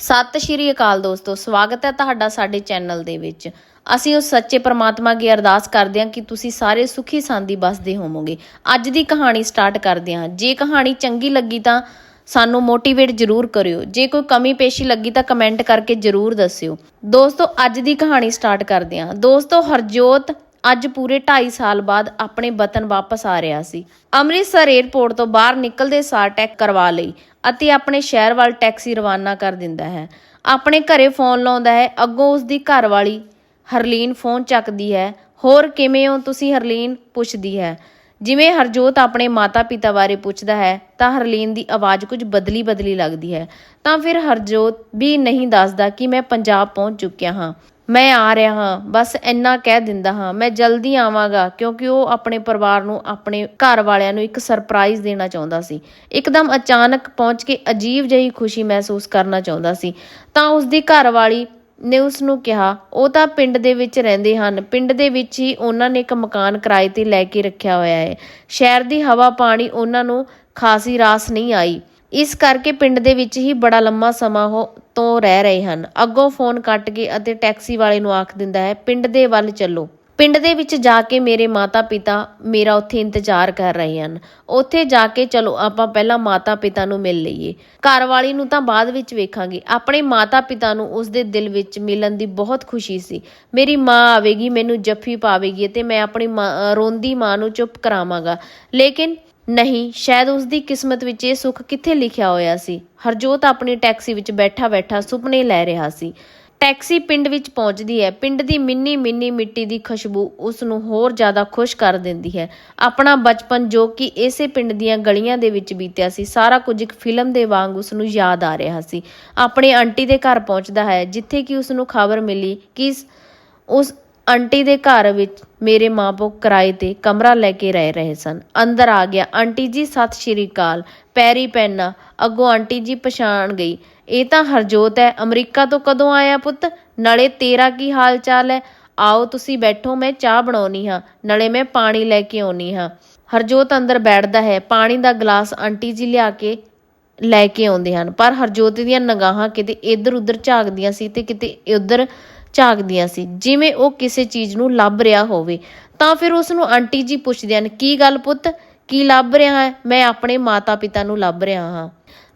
ਸਤਿ ਸ਼੍ਰੀ ਅਕਾਲ ਦੋਸਤੋ, ਸਵਾਗਤ ਹੈ ਤੁਹਾਡਾ ਸਾਡੇ ਚੈਨਲ ਦੇ ਵਿੱਚ। ਅਸੀਂ ਉਸ ਸੱਚੇ ਪ੍ਰਮਾਤਮਾ ਅੱਗੇ ਅਰਦਾਸ ਕਰਦੇ ਹਾਂ ਕਿ ਤੁਸੀਂ ਸਾਰੇ ਸੁਖੀ ਸਾਂਦੀ ਬਸਦੇ ਹੋਵੋਗੇ। ਅੱਜ ਦੀ ਕਹਾਣੀ ਸਟਾਰਟ ਕਰਦੇ ਹਾਂ। ਜੇ ਕਹਾਣੀ ਚੰਗੀ ਲੱਗੀ ਤਾਂ ਸਾਨੂੰ ਮੋਟੀਵੇਟ ਜ਼ਰੂਰ ਕਰਿਓ। ਜੇ ਕੋਈ ਕਮੀ ਪੇਸ਼ੀ ਲੱਗੀ ਤਾਂ ਕਮੈਂਟ ਕਰਕੇ ਜ਼ਰੂਰ ਦੱਸਿਓ। ਦੋਸਤੋ, ਅੱਜ ਦੀ ਕਹਾਣੀ ਸਟਾਰਟ ਕਰਦੇ ਹਾਂ। ਦੋਸਤੋ, ਹਰਜੋਤ ਅੱਜ ਪੂਰੇ 2.5 ਸਾਲ ਬਾਅਦ ਆਪਣੇ ਵਤਨ ਵਾਪਸ ਆ ਰਿਹਾ ਸੀ। ਅੰਮ੍ਰਿਤਸਰ 에ਅਰਪੋਰਟ ਤੋਂ ਬਾਹਰ ਨਿਕਲਦੇ ਸਾਰ ਟੈਕ ਕਰਵਾ ਲਈ। ਅਤੇ ਆਪਣੇ ਸ਼ਹਿਰ ਵੱਲ ਟੈਕਸੀ ਰਵਾਨਾ ਕਰ ਦਿੰਦਾ ਹੈ। ਆਪਣੇ ਘਰੇ ਫੋਨ ਲਾਉਂਦਾ ਹੈ। ਅੱਗੋਂ ਉਸ ਦੀ ਘਰਵਾਲੀ ਹਰਲੀਨ ਫੋਨ ਚੱਕਦੀ ਹੈ। ਹੋਰ ਕਿਵੇਂ ਹੋ ਤੁਸੀਂ ਹਰਲੀਨ? ਪੁੱਛਦੀ ਹੈ। ਜਿਵੇਂ ਹਰਜੋਤ ਆਪਣੇ ਮਾਤਾ-ਪਿਤਾ ਬਾਰੇ ਪੁੱਛਦਾ ਹੈ, ਤਾਂ ਹਰਲੀਨ ਦੀ ਆਵਾਜ਼ ਕੁਝ ਬਦਲੀ ਬਦਲੀ ਲੱਗਦੀ ਹੈ। ਤਾਂ ਫਿਰ ਹਰਜੋਤ ਵੀ ਨਹੀਂ ਦੱਸਦਾ ਕਿ ਮੈਂ ਪੰਜਾਬ ਪਹੁੰਚ ਚੁੱਕਿਆ ਹਾਂ। ਮੈਂ ਆ ਰਿਹਾ ਹਾਂ, ਬਸ ਇੰਨਾ ਕਹਿ ਦਿੰਦਾ ਹਾਂ, ਮੈਂ ਜਲਦੀ ਆਵਾਂਗਾ, ਕਿਉਂਕਿ ਉਹ ਆਪਣੇ ਪਰਿਵਾਰ ਨੂੰ, ਆਪਣੇ ਘਰ ਵਾਲਿਆਂ ਨੂੰ ਇੱਕ ਸਰਪ੍ਰਾਈਜ਼ ਦੇਣਾ ਚਾਹੁੰਦਾ ਸੀ। ਇੱਕਦਮ ਅਚਾਨਕ ਪਹੁੰਚ ਕੇ ਅਜੀਬ ਜਿਹੀ ਖੁਸ਼ੀ ਮਹਿਸੂਸ ਕਰਨਾ ਚਾਹੁੰਦਾ ਸੀ। ਤਾਂ ਉਸ ਦੀ ਘਰ ਨੇ ਉਸ ਨੂੰ ਕਿਹਾ, ਉਹ ਤਾਂ ਪਿੰਡ ਦੇ ਵਿੱਚ ਰਹਿੰਦੇ ਹਨ, ਪਿੰਡ ਦੇ ਵਿੱਚ ਹੀ ਉਹਨਾਂ ਨੇ ਇੱਕ ਮਕਾਨ ਕਿਰਾਏ ਤੇ ਲੈ ਕੇ ਰੱਖਿਆ ਹੋਇਆ ਹੈ। ਸ਼ਹਿਰ ਦੀ ਹਵਾ ਪਾਣੀ ਉਹਨਾਂ ਨੂੰ ਖਾਸੀ ਰਾਸ ਨਹੀਂ ਆਈ। ਇਸ ਕਰਕੇ ਪਿੰਡ ਦੇ ਵਿੱਚ ਹੀ ਬੜਾ ਲੰਮਾ ਸਮਾਂ ਉਹ ਤੋਂ ਰਹਿ ਰਹੇ ਹਨ। ਅੱਗੋਂ ਫੋਨ ਕੱਟ ਕੇ ਅਤੇ ਟੈਕਸੀ ਵਾਲੇ ਨੂੰ ਆਖ ਦਿੰਦਾ ਹੈ, ਪਿੰਡ ਦੇ ਵੱਲ ਚੱਲੋ। ਪਿੰਡ ਦੇ ਵਿੱਚ ਜਾ ਕੇ ਮੇਰੇ ਮਾਤਾ-ਪਿਤਾ ਮੇਰਾ ਉੱਥੇ ਇੰਤਜ਼ਾਰ ਕਰ ਰਹੇ ਹਨ। ਉੱਥੇ ਜਾ ਕੇ ਚਲੋ, ਆਪਾਂ ਪਹਿਲਾਂ ਮਾਤਾ-ਪਿਤਾ ਨੂੰ ਮਿਲ ਲਈਏ। ਘਰ ਵਾਲੀ ਨੂੰ ਤਾਂ ਬਾਅਦ ਵਿੱਚ ਵੇਖਾਂਗੇ। ਆਪਣੇ ਮਾਤਾ-ਪਿਤਾ ਨੂੰ ਉਸ ਦੇ ਦਿਲ ਵਿੱਚ ਮਿਲਣ ਦੀ ਬਹੁਤ ਖੁਸ਼ੀ ਸੀ। ਮੇਰੀ ਮਾਂ ਆਵੇਗੀ, ਮੈਨੂੰ ਜੱਫੀ ਪਾਵੇਗੀ ਤੇ ਮੈਂ ਆਪਣੀ ਮਾਂ- ਰੋਂਦੀ ਮਾਂ ਨੂੰ ਚੁੱਪ ਕਰਾਵਾਂਗਾ। ਲੇਕਿਨ ਨਹੀਂ, ਸ਼ਾਇਦ ਉਸ ਦੀ ਕਿਸਮਤ ਵਿੱਚ ਇਹ ਸੁੱਖ ਕਿੱਥੇ ਲਿਖਿਆ ਹੋਇਆ ਸੀ? ਹਰਜੋਤ ਆਪਣੀ ਟੈਕਸੀ ਵਿੱਚ ਬੈਠਾ-ਬੈਠਾ ਸੁਪਨੇ ਲੈ ਰਿਹਾ ਸੀ। ਟੈਕਸੀ ਪਿੰਡ ਵਿੱਚ ਪਹੁੰਚਦੀ ਹੈ। ਪਿੰਡ ਦੀ ਮਿੰਨੀ ਮਿੰਨੀ ਮਿੱਟੀ ਦੀ ਖੁਸ਼ਬੂ ਉਸ ਨੂੰ ਹੋਰ ਜ਼ਿਆਦਾ ਖੁਸ਼ ਕਰ ਦਿੰਦੀ ਹੈ। ਆਪਣਾ ਬਚਪਨ ਜੋ ਕਿ ਇਸੇ ਪਿੰਡ ਦੀਆਂ ਗਲੀਆਂ ਦੇ ਵਿੱਚ ਬੀਤਿਆ ਸੀ, ਸਾਰਾ ਕੁਝ ਇੱਕ ਫਿਲਮ ਦੇ ਵਾਂਗ ਉਸ ਨੂੰ ਯਾਦ ਆ ਰਿਹਾ ਸੀ। ਆਪਣੇ ਆਂਟੀ ਦੇ ਘਰ ਪਹੁੰਚਦਾ ਹੈ, ਜਿੱਥੇ ਕਿ ਉਸ ਨੂੰ ਖਬਰ ਮਿਲੀ ਕਿ ਉਸ ਆਂਟੀ ਦੇ ਘਰ ਵਿੱਚ ਮੇਰੇ ਮਾਪੋ ਕਿਰਾਏ ਤੇ ਕਮਰਾ ਲੈ ਕੇ ਰਹਿ ਰਹੇ ਸਨ। ਅੰਦਰ ਆ ਗਿਆ। ਆਂਟੀ ਜੀ, ਸਤਿ ਸ਼੍ਰੀ ਅਕਾਲ। ਪੈਰੀ ਪੈਨਾ ਅੱਗੋਂ ਆਂਟੀ ਜੀ ਪਛਾਣ ਗਈ। ਇਹ ਤਾਂ ਹਰਜੋਤ ਹੈ। ਅਮਰੀਕਾ ਤੋਂ ਕਦੋਂ ਆਇਆ ਪੁੱਤ? ਨਾਲੇ ਤੇਰਾ ਕੀ ਹਾਲ ਚਾਲ ਹੈ? ਆਓ, ਤੁਸੀਂ ਬੈਠੋ। ਮੈਂ ਚਾਹ ਬਣਾਉਣੀ ਹਾਂ। ਨਾਲੇ ਮੈਂ ਪਾਣੀ ਲੈ ਕੇ ਆਉਣੀ ਹਾਂ। ਹਰਜੋਤ ਅੰਦਰ ਬੈਠਦਾ ਹੈ। ਪਾਣੀ ਦਾ ਗਲਾਸ ਆਂਟੀ ਜੀ ਲਿਆ ਕੇ ਲੈ ਕੇ ਆਉਂਦੇ ਹਨ। ਪਰ ਹਰਜੋਤ ਦੀਆਂ ਨਿਗਾਹਾਂ ਕਿਤੇ ਇੱਧਰ ਉੱਧਰ ਝਾਕਦੀਆਂ ਸੀ ਤੇ ਕਿਤੇ ਉੱਧਰ ਝਾਕਦੀਆਂ ਸੀ। ਜਿਵੇਂ ਉਹ ਕਿਸੇ ਚੀਜ਼ ਨੂੰ ਲੱਭ ਰਿਹਾ ਹੋਵੇ। ਤਾਂ ਫਿਰ ਉਸ ਨੂੰ ਆਂਟੀ ਜੀ ਪੁੱਛਦੇ ਹਨ, ਕੀ ਗੱਲ ਪੁੱਤ? ਕੀ ਲੱਭ ਰਿਹਾ ਹੈ? ਮੈਂ ਆਪਣੇ ਮਾਤਾ-ਪਿਤਾ ਨੂੰ ਲੱਭ ਰਿਹਾ ਹਾਂ।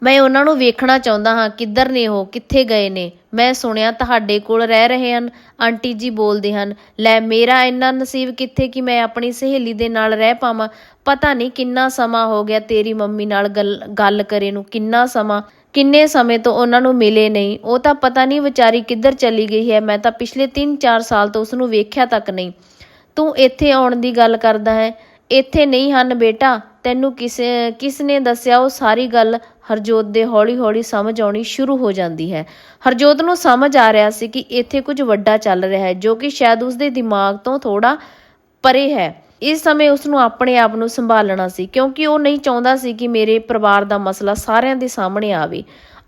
ਮੈਂ ਉਹਨਾਂ ਨੂੰ ਵੇਖਣਾ ਚਾਹੁੰਦਾ ਹਾਂ, ਕਿੱਧਰ ਨੇ ਉਹ, ਕਿੱਥੇ ਗਏ ਨੇ? ਮੈਂ ਸੁਣਿਆ ਤੁਹਾਡੇ ਕੋਲ ਰਹਿ ਰਹੇ ਹਨ। ਆਂਟੀ ਜੀ ਬੋਲਦੇ ਹਨ, ਲੈ, ਮੇਰਾ ਇੰਨਾ ਨਸੀਬ ਕਿੱਥੇ ਕਿ ਮੈਂ ਆਪਣੀ ਸਹੇਲੀ ਦੇ ਨਾਲ ਰਹਿ ਪਾਵਾਂ? ਪਤਾ ਨਹੀਂ ਕਿੰਨਾ ਸਮਾਂ ਹੋ ਗਿਆ ਤੇਰੀ ਮੰਮੀ ਨਾਲ ਗੱਲ ਗੱਲ ਕਰੇ ਨੂੰ, ਕਿੰਨਾ ਸਮਾਂ ਕਿੰਨੇ ਸਮੇਂ ਤੋਂ ਉਹਨਾਂ ਨੂੰ ਮਿਲੇ ਨਹੀਂ, ਉਹ ਤਾਂ ਪਤਾ ਨਹੀਂ ਵਿਚਾਰੀ ਕਿੱਧਰ ਚਲੀ ਗਈ ਹੈ, ਮੈਂ ਤਾਂ ਪਿਛਲੇ 3-4 ਸਾਲ ਤੋਂ ਉਸ ਨੂੰ ਵੇਖਿਆ ਤੱਕ ਨਹੀਂ। ਤੂੰ ਇੱਥੇ ਆਉਣ ਦੀ ਗੱਲ ਕਰਦਾ ਹੈ, ਇੱਥੇ ਨਹੀਂ ਹਨ ਬੇਟਾ, ਤੈਨੂੰ ਕਿਸੇ, ਕਿਸ ਨੇ ਦੱਸਿਆ ਉਹ ਸਾਰੀ ਗੱਲ ਹਰਜੋਤ ਦੇ ਹੌਲੀ-ਹੌਲੀ ਸਮਝ ਆਉਣੀ ਸ਼ੁਰੂ ਹੋ ਜਾਂਦੀ ਹੈ। ਹਰਜੋਤ ਨੂੰ ਸਮਝ ਆ ਰਿਹਾ ਸੀ ਕਿ ਇੱਥੇ ਕੁਝ ਵੱਡਾ ਚੱਲ ਰਿਹਾ ਹੈ, ਜੋ ਕਿ ਸ਼ਾਇਦ ਉਸ ਦੇ ਦਿਮਾਗ ਤੋਂ ਥੋੜਾ ਪਰੇ ਹੈ। ਇਸ ਸਮੇਂ ਉਸ ਨੂੰ ਆਪਣੇ ਆਪ ਨੂੰ ਸੰਭਾਲਣਾ ਸੀ, ਕਿਉਂਕਿ ਉਹ ਨਹੀਂ ਚਾਹੁੰਦਾ ਸੀ ਕਿ ਮੇਰੇ ਪਰਿਵਾਰ ਦਾ ਮਸਲਾ ਸਾਰਿਆਂ ਦੇ ਸਾਹਮਣੇ ਆਵੇ।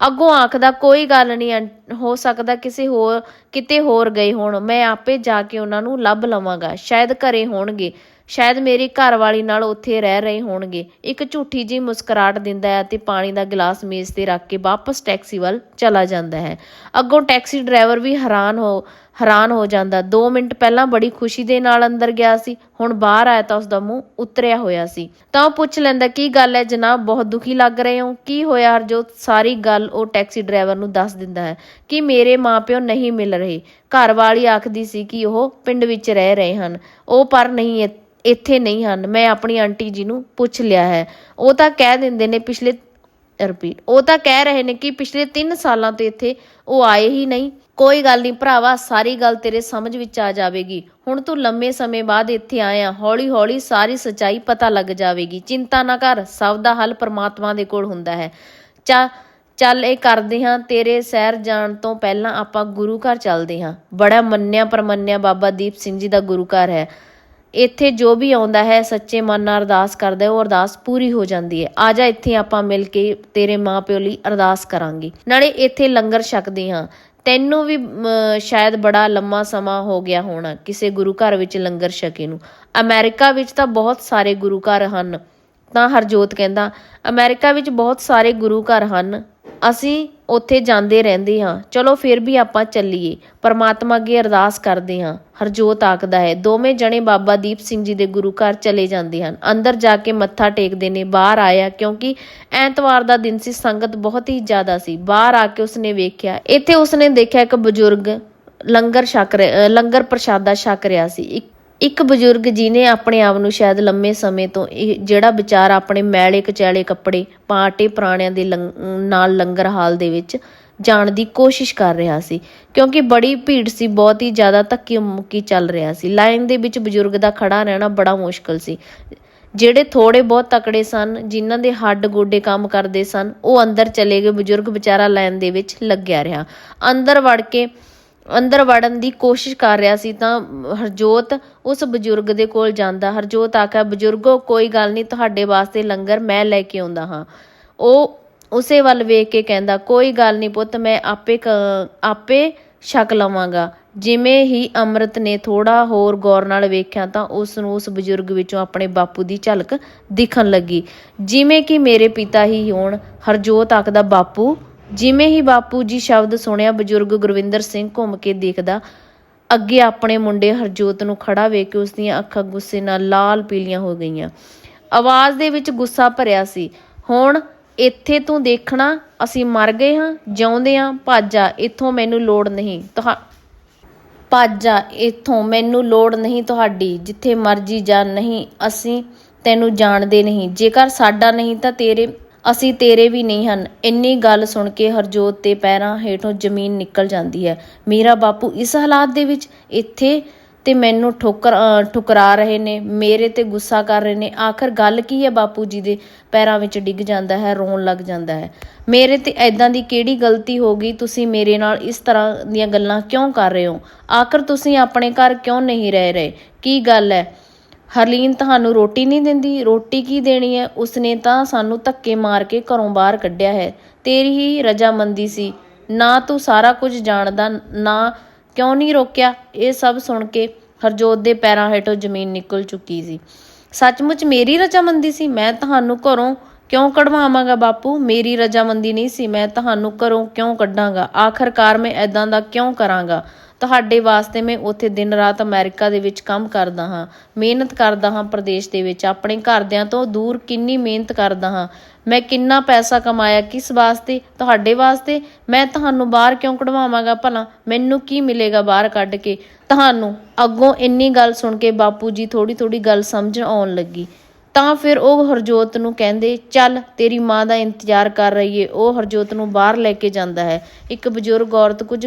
ਅੱਗੋਂ ਆਖਦਾ, ਕੋਈ ਗੱਲ ਨਹੀਂ ਹੋ ਸਕਦਾ ਕਿਸੇ ਹੋਰ, ਕਿਤੇ ਹੋਰ ਗਏ ਹੋਣ। ਮੈਂ ਆਪੇ ਜਾ ਕੇ ਉਹਨਾਂ ਨੂੰ ਲੱਭ ਲਵਾਂਗਾ। ਸ਼ਾਇਦ ਘਰੇ ਹੋਣਗੇ। ਸ਼ਾਇਦ ਮੇਰੀ ਘਰਵਾਲੀ ਨਾਲ ਉੱਥੇ ਰਹਿ ਰਹੇ ਹੋਣਗੇ। ਇੱਕ ਝੂਠੀ ਜੀ ਮੁਸਕਰਾਟ ਦਿੰਦਾ ਹੈ ਅਤੇ ਪਾਣੀ ਦਾ ਗਲਾਸ ਮੇਜ਼ ਤੇ ਰੱਖ ਕੇ ਵਾਪਸ ਟੈਕਸੀ ਵੱਲ ਚਲਾ ਜਾਂਦਾ ਹੈ। ਅੱਗੋਂ ਟੈਕਸੀ ਡਰਾਈਵਰ ਵੀ ਹੈਰਾਨ ਹੋ ਹੈਰਾਨ ਹੋ ਜਾਂਦਾ। 2 ਮਿੰਟ ਪਹਿਲਾਂ ਬੜੀ ਖੁਸ਼ੀ ਦੇ ਨਾਲ ਅੰਦਰ ਗਿਆ ਸੀ। ਹੁਣ ਬਾਹਰ ਆਇਆ ਤਾਂ ਉਸ ਦਾ ਮੂੰਹ ਉਤਰਿਆ ਹੋਇਆ ਸੀ। ਤਾਂ ਉਹ ਪੁੱਛ ਲੈਂਦਾ, ਕੀ ਗੱਲ ਹੈ ਜਨਾਬ? ਬਹੁਤ ਦੁਖੀ ਲੱਗ ਰਹੇ ਹੋ? ਕੀ ਹੋਇਆ ਹਰਜੋਤ? ਸਾਰੀ ਗੱਲ ਉਹ ਟੈਕਸੀ ਡਰਾਈਵਰ ਨੂੰ ਦੱਸ ਦਿੰਦਾ ਹੈ ਕਿ ਮੇਰੇ ਮਾਪਿਓ ਨਹੀਂ ਮਿਲ ਰਹੇ। ਘਰ ਵਾਲੀ ਆਖਦੀ ਸੀ ਕਿ ਉਹ ਪਿੰਡ ਵਿੱਚ ਰਹਿ ਰਹੇ ਹਨ। ਉਹ ਪਰ ਨਹੀਂ ਇੱਥੇ ਨਹੀਂ ਹਨ। ਮੈਂ ਆਪਣੀ ਆਂਟੀ ਜੀ ਨੂੰ ਪੁੱਛ ਲਿਆ ਹੈ। ਉਹ ਤਾਂ ਕਹਿ ਦਿੰਦੇ ਨੇ, ਪਿਛਲੇ ਰਿਪੀਟ ਉਹ ਤਾਂ ਕਹਿ ਰਹੇ ਨੇ ਕਿ ਪਿਛਲੇ 3 ਸਾਲਾਂ ਤੋਂ ਇੱਥੇ ਉਹ ਆਏ ਹੀ ਨਹੀਂ। ਕੋਈ ਗੱਲ ਨਹੀਂ ਭਰਾਵਾ, ਸਾਰੀ ਗੱਲ ਤੇਰੇ ਸਮਝ ਵਿੱਚ ਆ ਜਾਵੇਗੀ। ਹੁਣ ਤੂੰ ਲੰਮੇ ਸਮੇਂ ਬਾਅਦ ਇੱਥੇ ਆਇਆ, ਹੌਲੀ-ਹੌਲੀ ਸਾਰੀ ਸਚਾਈ ਪਤਾ ਲੱਗ ਜਾਵੇਗੀ। ਚਿੰਤਾ ਨਾ ਕਰ, ਸਭ ਦਾ ਹੱਲ ਪ੍ਰਮਾਤਮਾ ਦੇ ਕੋਲ ਹੁੰਦਾ ਹੈ। ਚਾ, ਚੱਲ ਇਹ ਕਰਦੇ ਹਾਂ, ਤੇਰੇ ਸ਼ਹਿਰ ਜਾਣ ਤੋਂ ਪਹਿਲਾਂ ਆਪਾਂ ਗੁਰੂ ਘਰ ਚੱਲਦੇ ਹਾਂ। ਬੜਾ ਮੰਨਿਆ ਪਰਮੰਨਿਆ ਬਾਬਾ ਦੀਪ ਸਿੰਘ ਜੀ ਦਾ ਗੁਰੂ ਘਰ ਹੈ। ਇੱਥੇ ਜੋ ਵੀ ਆਉਂਦਾ ਹੈ, ਸੱਚੇ ਮਨ ਨਾਲ ਅਰਦਾਸ ਕਰਦਾ ਉਹ ਅਰਦਾਸ ਪੂਰੀ ਹੋ ਜਾਂਦੀ ਹੈ। ਆ ਜਾ, ਇੱਥੇ ਆਪਾਂ ਮਿਲ ਕੇ ਤੇਰੇ ਮਾਂ ਪਿਓ ਲਈ ਅਰਦਾਸ ਕਰਾਂਗੇ। ਨਾਲੇ ਇੱਥੇ ਲੰਗਰ ਛਕਦੇ ਹਾਂ। ਤੈਨੂੰ ਵੀ ਸ਼ਾਇਦ ਬੜਾ ਲੰਮਾ ਸਮਾਂ ਹੋ ਗਿਆ ਹੋਣਾ ਕਿਸੇ ਗੁਰੂ ਘਰ ਵਿੱਚ ਲੰਗਰ ਛਕੇ ਨੂੰ। ਅਮਰੀਕਾ ਵਿੱਚ ਤਾਂ ਬਹੁਤ ਸਾਰੇ ਗੁਰੂ ਘਰ ਹਨ। ਤਾਂ ਹਰਜੋਤ ਕਹਿੰਦਾ, ਅਮਰੀਕਾ ਵਿੱਚ ਬਹੁਤ ਸਾਰੇ ਗੁਰੂ ਘਰ ਹਨ। ਅਸੀਂ ਉੱਥੇ ਜਾਂਦੇ ਰਹਿੰਦੇ ਹਾਂ। ਚਲੋ ਫਿਰ ਵੀ ਆਪਾਂ ਚੱਲੀਏ। ਪਰਮਾਤਮਾ ਅੱਗੇ ਅਰਦਾਸ ਕਰਦੇ ਹਾਂ। ਹਰਜੋਤ ਆਖਦਾ ਹੈ, ਦੋਵੇਂ ਜਣੇ ਬਾਬਾ ਦੀਪ ਸਿੰਘ ਜੀ ਦੇ ਗੁਰੂ ਘਰ ਚਲੇ ਜਾਂਦੇ ਹਨ। ਅੰਦਰ ਜਾ ਕੇ ਮੱਥਾ ਟੇਕਦੇ ਨੇ, ਬਾਹਰ ਆਇਆ ਕਿਉਂਕਿ ਐਤਵਾਰ ਦਾ ਦਿਨ ਸੀ, ਸੰਗਤ ਬਹੁਤ ਹੀ ਜ਼ਿਆਦਾ ਸੀ। ਬਾਹਰ ਆ ਕੇ ਉਸਨੇ ਵੇਖਿਆ। ਇੱਥੇ ਉਸਨੇ ਦੇਖਿਆ ਇੱਕ ਬਜ਼ੁਰਗ ਲੰਗਰ ਛਕ ਰਿਹਾ ਲੰਗਰ ਪ੍ਰਸ਼ਾਦਾ ਛਕ ਰਿਹਾ ਸੀ। ਇੱਕ ਬਜ਼ੁਰਗ ਜੀ ਆਪਣੇ ਆਪ ਨੂੰ ਸ਼ਾਇਦ ਲੰਮੇ ਸਮੇਂ ਤੋਂ ਜਿਹੜਾ ਵਿਚਾਰ ਆਪਣੇ ਮੈਲੇ ਕਚੈਲੇ ਕੱਪੜੇ ਪਾਟੇ ਪੁਰਾਣਿਆਂ ਦੇ ਨਾਲ ਲੰਗਰ ਹਾਲ ਦੇ ਵਿੱਚ ਜਾਣ ਦੀ ਕੋਸ਼ਿਸ਼ ਕਰ ਰਿਹਾ ਸੀ, ਕਿਉਂਕਿ ਬੜੀ ਭੀੜ ਸੀ, ਬਹੁਤ ਹੀ ਜ਼ਿਆਦਾ ਧੱਕੀ ਮੁੱਕੀ ਚੱਲ ਰਿਹਾ ਸੀ। ਲਾਈਨ ਦੇ ਵਿੱਚ ਬਜ਼ੁਰਗ ਦਾ ਖੜਾ ਰਹਿਣਾ ਬੜਾ ਮੁਸ਼ਕਲ ਸੀ। ਜਿਹੜੇ ਥੋੜੇ ਬਹੁਤ ਤਕੜੇ ਸਨ, ਜਿਨ੍ਹਾਂ ਦੇ ਹੱਡ ਗੋਡੇ ਕੰਮ ਕਰਦੇ ਸਨ, ਉਹ ਅੰਦਰ ਚਲੇ ਗਏ। ਬਜ਼ੁਰਗ ਵਿਚਾਰਾ ਲਾਈਨ ਦੇ ਵਿੱਚ ਲੱਗਿਆ ਰਿਹਾ। ਅੰਦਰ ਵੜ ਕੇ ਅੰਦਰ ਵੜਨ ਦੀ ਕੋਸ਼ਿਸ਼ ਕਰ ਰਿਹਾ ਸੀ ਤਾਂ ਹਰਜੋਤ ਉਸ ਬਜ਼ੁਰਗ ਦੇ ਕੋਲ ਜਾਂਦਾ। ਹਰਜੋਤ ਆਖਿਆ, ਬਜ਼ੁਰਗੋ, ਕੋਈ ਗੱਲ ਨਹੀਂ, ਤੁਹਾਡੇ ਵਾਸਤੇ ਲੰਗਰ ਮੈਂ ਲੈ ਕੇ ਆਉਂਦਾ ਹਾਂ। ਉਹ ਉਸੇ ਵੱਲ ਵੇਖ ਕੇ ਕਹਿੰਦਾ, ਕੋਈ ਗੱਲ ਨਹੀਂ ਪੁੱਤ, ਮੈਂ ਆਪੇ ਆਪੇ ਛਕ ਲਵਾਂਗਾ। ਜਿਵੇਂ ਹੀ ਅੰਮ੍ਰਿਤ ਨੇ ਥੋੜਾ ਹੋਰ ਗੌਰ ਨਾਲ ਵੇਖਿਆ ਤਾਂ ਉਸ ਨੂੰ ਉਸ ਬਜ਼ੁਰਗ ਵਿੱਚੋਂ ਆਪਣੇ ਬਾਪੂ ਦੀ ਝਲਕ ਦਿਖਣ ਲੱਗੀ। ਜਿਵੇਂ ਕਿ ਮੇਰੇ ਪਿਤਾ ਹੀ ਹੋਣ, ਹਰਜੋਤ ਆਖਦਾ, ਬਾਪੂ ਜਿਵੇਂ ਹੀ ਬਾਪੂ ਜੀ ਸ਼ਬਦ ਸੁਣਿਆ, ਬਜ਼ੁਰਗ ਗੁਰਵਿੰਦਰ ਸਿੰਘ ਘੁੰਮ ਕੇ ਦੇਖਦਾ, ਅੱਗੇ ਆਪਣੇ ਮੁੰਡੇ ਹਰਜੋਤ ਨੂੰ ਖੜਾ ਵੇਖ ਕੇ ਉਸ ਦੀਆਂ ਅੱਖਾਂ ਗੁੱਸੇ ਨਾਲ ਲਾਲ ਪੀਲੀਆਂ ਹੋ ਗਈਆਂ। ਆਵਾਜ਼ ਦੇ ਵਿੱਚ ਗੁੱਸਾ ਭਰਿਆ ਸੀ। ਹੁਣ ਇੱਥੇ ਤੂੰ ਦੇਖਣਾ, ਅਸੀਂ ਮਰ ਗਏ ਹਾਂ, ਜਿਉਂਦੇ ਹਾਂ, ਭਾਜਾ, ਇੱਥੋਂ ਮੈਨੂੰ ਲੋੜ ਨਹੀਂ ਤੁਹਾ ਭਾਜਾ, ਇੱਥੋਂ ਮੈਨੂੰ ਲੋੜ ਨਹੀਂ ਤੁਹਾਡੀ, ਜਿੱਥੇ ਮਰਜ਼ੀ ਜਾ ਨਹੀਂ, ਅਸੀਂ ਤੈਨੂੰ ਜਾਣਦੇ ਨਹੀਂ। ਜੇਕਰ ਸਾਡਾ ਨਹੀਂ ਤਾਂ ਤੇਰੇ ਅਸੀਂ ਤੇਰੇ ਵੀ ਨਹੀਂ ਹਨ। ਇੰਨੀ ਗੱਲ ਸੁਣ ਕੇ ਹਰਜੋਤ ਤੇ ਪੈਰਾਂ ਹੇਠੋਂ ਜ਼ਮੀਨ ਨਿਕਲ ਜਾਂਦੀ ਹੈ। ਮੇਰਾ ਬਾਪੂ, ਇਸ ਹਾਲਾਤ ਦੇ ਵਿੱਚ ਇੱਥੇ ਤੇ ਮੈਨੂੰ ਠੋਕਰ ਠੁਕਰਾ ਰਹੇ ਨੇ, ਮੇਰੇ ਤੇ ਗੁੱਸਾ ਕਰ ਰਹੇ ਨੇ। ਆਖਰ ਗੱਲ ਕੀ ਹੈ ਬਾਪੂ ਜੀ ਦੇ ਪੈਰਾਂ ਵਿੱਚ ਡਿੱਗ ਜਾਂਦਾ ਹੈ, ਰੋਣ ਲੱਗ ਜਾਂਦਾ ਹੈ। ਮੇਰੇ ਤੇ ਐਦਾਂ ਦੀ ਕਿਹੜੀ ਗਲਤੀ ਹੋ ਗਈ? ਤੁਸੀਂ ਮੇਰੇ ਨਾਲ ਇਸ ਤਰ੍ਹਾਂ ਦੀਆਂ ਗੱਲਾਂ ਕਿਉਂ ਕਰ ਰਹੇ ਹੋ? ਆਖਰ ਤੁਸੀਂ ਆਪਣੇ ਘਰ ਕਿਉਂ ਨਹੀਂ ਰਹਿ ਰਹੇ? ਕੀ ਗੱਲ ਹੈ? ਹਰਲੀਨ ਤੁਹਾਨੂੰ ਰੋਟੀ ਨਹੀਂ ਦਿੰਦੀ, ਰੋਟੀ ਕੀ ਦੇਣੀ ਹੈ? ਉਸਨੇ ਤਾਂ ਸਾਨੂੰ ਧੱਕੇ ਮਾਰ ਕੇ ਘਰੋਂ ਬਾਹਰ ਕੱਢਿਆ ਹੈ। ਤੇਰੀ ਹੀ ਰਜਾਮੰਦੀ ਸੀ। ਨਾ ਤੂੰ ਸਾਰਾ ਕੁਝ ਜਾਣਦਾ, ਨਾ ਕਿਉਂ ਨਹੀਂ ਰੋਕਿਆ? ਇਹ ਸਭ ਸੁਣ ਕੇ ਹਰਜੋਤ ਦੇ ਪੈਰਾਂ ਹੇਠੋਂ ਜ਼ਮੀਨ ਨਿਕਲ ਚੁੱਕੀ ਸੀ। ਸੱਚਮੁੱਚ ਮੇਰੀ ਰਜਾਮੰਦੀ ਸੀ? ਮੈਂ ਤੁਹਾਨੂੰ ਘਰੋਂ ਕਿਉਂ ਕਢਵਾਵਾਂਗਾ ਬਾਪੂ? ਮੇਰੀ ਰਜਾਮੰਦੀ ਨਹੀਂ ਸੀ। ਮੈਂ ਤੁਹਾਨੂੰ ਘਰੋਂ ਕਿਉਂ ਕੱਢਾਂਗਾ? ਆਖਰਕਾਰ ਮੈਂ ਐਦਾਂ ਦਾ ਕਿਉਂ ਕਰਾਂਗਾ? ਤੁਹਾਡੇ ਵਾਸਤੇ ਮੈਂ ਉੱਥੇ ਦਿਨ ਰਾਤ ਅਮਰੀਕਾ ਦੇ ਵਿੱਚ ਕੰਮ ਕਰਦਾ ਹਾਂ। ਮਿਹਨਤ ਕਰਦਾ ਹਾਂ ਪ੍ਰਦੇਸ਼ ਦੇ ਵਿੱਚ। ਆਪਣੇ ਘਰਦਿਆਂ ਤੋਂ ਦੂਰ ਕਿੰਨੀ ਮਿਹਨਤ ਕਰਦਾ ਹਾਂ। ਮੈਂ ਕਿੰਨਾ ਪੈਸਾ ਕਮਾਇਆ, ਕਿਸ ਵਾਸਤੇ? ਤੁਹਾਡੇ ਵਾਸਤੇ? ਮੈਂ ਤੁਹਾਨੂੰ ਬਾਹਰ ਕਿਉਂ ਕਢਵਾਵਾਂਗਾ ਭਲਾ? ਮੈਨੂੰ ਕੀ ਮਿਲੇਗਾ ਬਾਹਰ ਕੱਢ ਕੇ? ਤੁਹਾਨੂੰ ਅੱਗੋਂ ਇੰਨੀ ਗੱਲ ਸੁਣ ਕੇ ਬਾਪੂ ਜੀ ਥੋੜੀ ਥੋੜੀ ਗੱਲ ਸਮਝ ਆਉਣ ਲੱਗੀ। ਤਾਂ ਫਿਰ ਉਹ ਹਰਜੋਤ ਨੂੰ ਕਹਿੰਦੇ, ਚੱਲ, ਤੇਰੀ ਮਾਂ ਦਾ ਇੰਤਜ਼ਾਰ ਕਰ ਰਹੀ ਏ ਉਹ ਹਰਜੋਤ ਨੂੰ ਬਾਹਰ ਲੈ ਕੇ ਜਾਂਦਾ ਹੈ। ਇੱਕ ਬਜ਼ੁਰਗ ਔਰਤ ਕੁਝ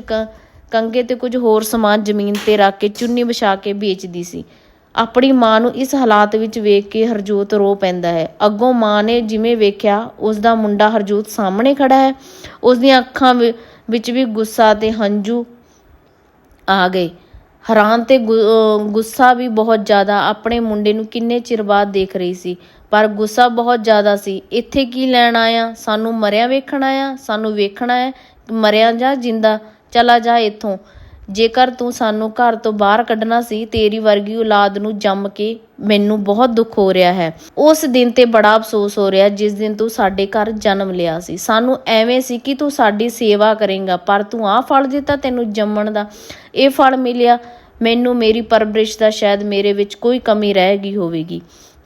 ਕੰਘੇ ਤੇ ਕੁਝ ਹੋਰ ਸਮਾਨ ਜ਼ਮੀਨ ਤੇ ਰੱਖ ਕੇ ਚੁੰਨੀ ਵਿਛਾ ਕੇ ਵੇਚਦੀ ਸੀ। ਆਪਣੀ ਮਾਂ ਨੂੰ ਇਸ ਹਾਲਾਤ ਵਿੱਚ ਵੇਖ ਕੇ ਹਰਜੋਤ ਰੋ ਪੈਂਦਾ ਹੈ। ਅੱਗੋਂ ਮਾਂ ਨੇ ਜਿਵੇਂ ਵੇਖਿਆ ਉਸ ਦਾ ਮੁੰਡਾ ਹਰਜੋਤ ਸਾਹਮਣੇ ਖੜਾ ਹੈ। ਉਸ ਦੀਆਂ ਅੱਖਾਂ ਵਿੱਚ ਵੀ ਗੁੱਸਾ ਤੇ ਹੰਝੂ ਆ ਗਏ। ਹੈਰਾਨ ਤੇ ਗੁ- ਅਹ, ਗੁੱਸਾ ਵੀ ਬਹੁਤ ਜ਼ਿਆਦਾ ਆਪਣੇ ਮੁੰਡੇ ਨੂੰ ਕਿੰਨੇ ਚਿਰ ਬਾਅਦ ਦੇਖ ਰਹੀ ਸੀ। ਪਰ ਗੁੱਸਾ ਬਹੁਤ ਜ਼ਿਆਦਾ ਸੀ। ਇੱਥੇ ਕੀ ਲੈਣ ਆਇਆ? ਸਾਨੂੰ ਮਰਿਆ ਵੇਖਣ ਆਇਆ? ਸਾਨੂੰ ਵੇਖਣਾ ਹੈ? ਮਰਿਆ ਜਾਂ ਜਿੰਦਾ? ਚਲਾ ਜਾ ਇੱਥੋਂ। ਜੇਕਰ ਤੂੰ ਸਾਨੂੰ ਘਰ ਤੋਂ ਬਾਹਰ ਕੱਢਣਾ ਸੀ, ਤੇਰੀ ਵਰਗੀ ਔਲਾਦ ਨੂੰ ਜੰਮ ਕੇ ਮੈਨੂੰ ਬਹੁਤ ਦੁੱਖ ਹੋ ਰਿਹਾ ਹੈ। ਉਸ ਦਿਨ ਤੇ ਬੜਾ ਅਫਸੋਸ ਹੋ ਰਿਹਾ, ਜਿਸ ਦਿਨ ਤੂੰ ਸਾਡੇ ਘਰ ਜਨਮ ਲਿਆ ਸੀ। ਸਾਨੂੰ ਐਵੇਂ ਸੀ ਕਿ ਤੂੰ ਸਾਡੀ ਸੇਵਾ ਕਰੇਂਗਾ, ਪਰ ਤੂੰ ਆਹ ਫਲ ਦਿੱਤਾ ਤੈਨੂੰ ਜੰਮਣ ਦਾ। ਇਹ ਫਲ ਮਿਲਿਆ, ਮੈਨੂੰ ਮੇਰੀ ਪਰਵਰਿਸ਼ ਦਾ ਸ਼ਾਇਦ ਮੇਰੇ ਵਿੱਚ ਕੋਈ ਕਮੀ ਰਹਿ ਗਈ ਹੋਵੇਗੀ।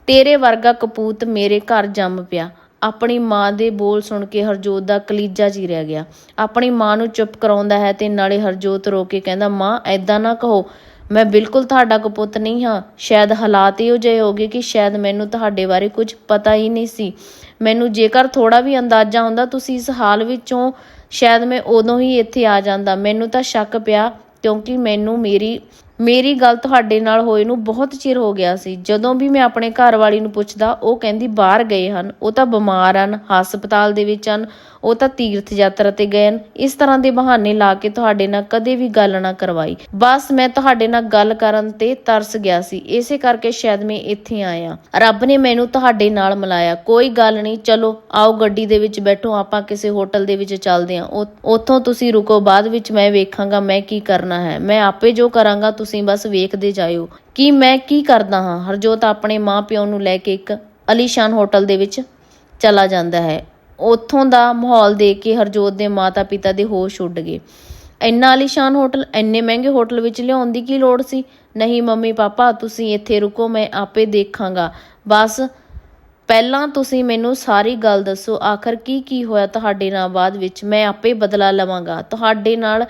ਤੇਰੇ ਵਰਗਾ ਕਪੂਤ ਮੇਰੇ ਘਰ ਜੰਮ ਪਿਆ। ਆਪਣੀ ਮਾਂ ਦੇ ਬੋਲ ਸੁਣ ਕੇ ਹਰਜੋਤ ਦਾ ਕਲੀਜਾ ਚੀਰਿਆ ਗਿਆ। ਆਪਣੀ ਮਾਂ ਨੂੰ ਚੁੱਪ ਕਰਾਉਂਦਾ ਹੈ ਤੇ ਨਾਲੇ ਹਰਜੋਤ ਰੋ ਕੇ ਕਹਿੰਦਾ, ਮਾਂ ਐਦਾਂ ਨਾ ਕਹੋ। ਮੈਂ ਬਿਲਕੁਲ ਤੁਹਾਡਾ ਕਪੁੱਤ ਨਹੀਂ ਹਾਂ। ਸ਼ਾਇਦ ਹਾਲਾਤ ਇਹੋ ਜਿਹੇ ਹੋ ਗਏ ਕਿ ਸ਼ਾਇਦ ਮੈਨੂੰ ਤੁਹਾਡੇ ਬਾਰੇ ਕੁਝ ਪਤਾ ਹੀ ਨਹੀਂ ਸੀ। ਮੈਨੂੰ ਜੇਕਰ ਥੋੜਾ ਵੀ ਅੰਦਾਜ਼ਾ ਹੁੰਦਾ, ਤੁਸੀਂ ਇਸ ਹਾਲ ਵਿੱਚੋਂ ਸ਼ਾਇਦ ਮੈਂ ਉਦੋਂ ਹੀ ਇੱਥੇ ਆ ਜਾਂਦਾ। ਮੈਨੂੰ ਤਾਂ ਸ਼ੱਕ ਪਿਆ ਕਿਉਂਕਿ ਮੈਨੂੰ ਮੇਰੀ ਮੇਰੀ ਗੱਲ ਤੁਹਾਡੇ ਨਾਲ ਹੋਏ ਨੂੰ ਬਹੁਤ ਚਿਰ ਹੋ ਗਿਆ ਸੀ। ਜਦੋਂ ਵੀ ਮੈਂ ਆਪਣੇ ਘਰ ਵਾਲੀ ਨੂੰ ਪੁੱਛਦਾ, ਉਹ ਕਹਿੰਦੀ, ਬਾਹਰ ਗਏ ਹਨ। ਉਹ ਤਾਂ ਬਿਮਾਰ ਹਨ, ਹਸਪਤਾਲ ਦੇ ਵਿੱਚ ਹਨ। ਉਹ ਤਾਂ ਤੀਰਥ ਯਾਤਰਾ ਤੇ ਗਏ ਹਨ। ਇਸ ਤਰ੍ਹਾਂ ਦੇ ਬਹਾਨੇ ਲਾ ਕੇ ਤੁਹਾਡੇ ਨਾਲ ਕਦੇ ਵੀ ਗੱਲ ਨਾ ਕਰਵਾਈ। ਬਸ ਮੈਂ ਤੁਹਾਡੇ ਨਾਲ ਗੱਲ ਕਰਨ ਤੇ ਤਰਸ ਗਿਆ ਸੀ। ਇਸੇ ਕਰਕੇ ਸ਼ਾਇਦ ਮੈਂ ਇੱਥੇ ਆਇਆ। ਰੱਬ ਨੇ ਮੈਨੂੰ ਤੁਹਾਡੇ ਨਾਲ ਮਿਲਾਇਆ। ਕੋਈ ਗੱਲ ਨਹੀਂ, ਚਲੋ, ਆਓ ਗੱਡੀ ਦੇ ਵਿੱਚ ਬੈਠੋ, ਆਪਾਂ ਕਿਸੇ ਹੋਟਲ ਦੇ ਵਿੱਚ ਚੱਲਦੇ ਹਾਂ। ਉ- ਉੱਥੋਂ ਤੁਸੀਂ ਰੁਕੋ, ਬਾਅਦ ਵਿੱਚ ਮੈਂ ਵੇਖਾਂਗਾ ਮੈਂ ਕੀ ਕਰਨਾ ਹੈ। ਮੈਂ ਆਪੇ ਜੋ ਕਰਾਂਗਾ, ਤੁਸੀਂ ਬਸ ਵੇਖਦੇ ਜਾਇਓ। ਕਿ ਮੈਂ ਕੀ ਕਰਦਾ ਹਾਂ? ਹਰਜੋਤ ਆਪਣੇ ਮਾਂ ਪਿਓ ਨੂੰ ਲੈ ਕੇ ਇੱਕ ਅਲੀਸ਼ਾਨ ਹੋਟਲ ਦੇ ਵਿੱਚ ਚਲਾ ਜਾਂਦਾ ਹੈ। ਉੱਥੋਂ ਦਾ ਮਾਹੌਲ ਦੇਖ ਕੇ ਹਰਜੋਤ ਦੇ ਮਾਤਾ-ਪਿਤਾ ਦੇ ਹੋਸ਼ ਉੱਡ ਗਏ। ਇੰਨਾ ਆਲੀਸ਼ਾਨ ਹੋਟਲ, ਇੰਨੇ ਮਹਿੰਗੇ ਹੋਟਲ ਵਿੱਚ ਲਿਆਉਣ ਦੀ ਕੀ ਲੋੜ ਸੀ? ਨਹੀਂ ਮੰਮੀ ਪਾਪਾ, ਤੁਸੀਂ ਇੱਥੇ ਰੁਕੋ, ਮੈਂ ਆਪੇ ਦੇਖਾਂਗਾ। ਬਸ ਪਹਿਲਾਂ ਤੁਸੀਂ ਮੈਨੂੰ ਸਾਰੀ ਗੱਲ ਦੱਸੋ, ਆਖਰ ਕੀ ਕੀ ਹੋਇਆ ਤੁਹਾਡੇ ਨਾਲ ਬਾਅਦ ਵਿੱਚ? ਮੈਂ ਆਪੇ ਬਦਲਾ ਲਵਾਂਗਾ। ਤੁਹਾਡੇ ਨਾਲ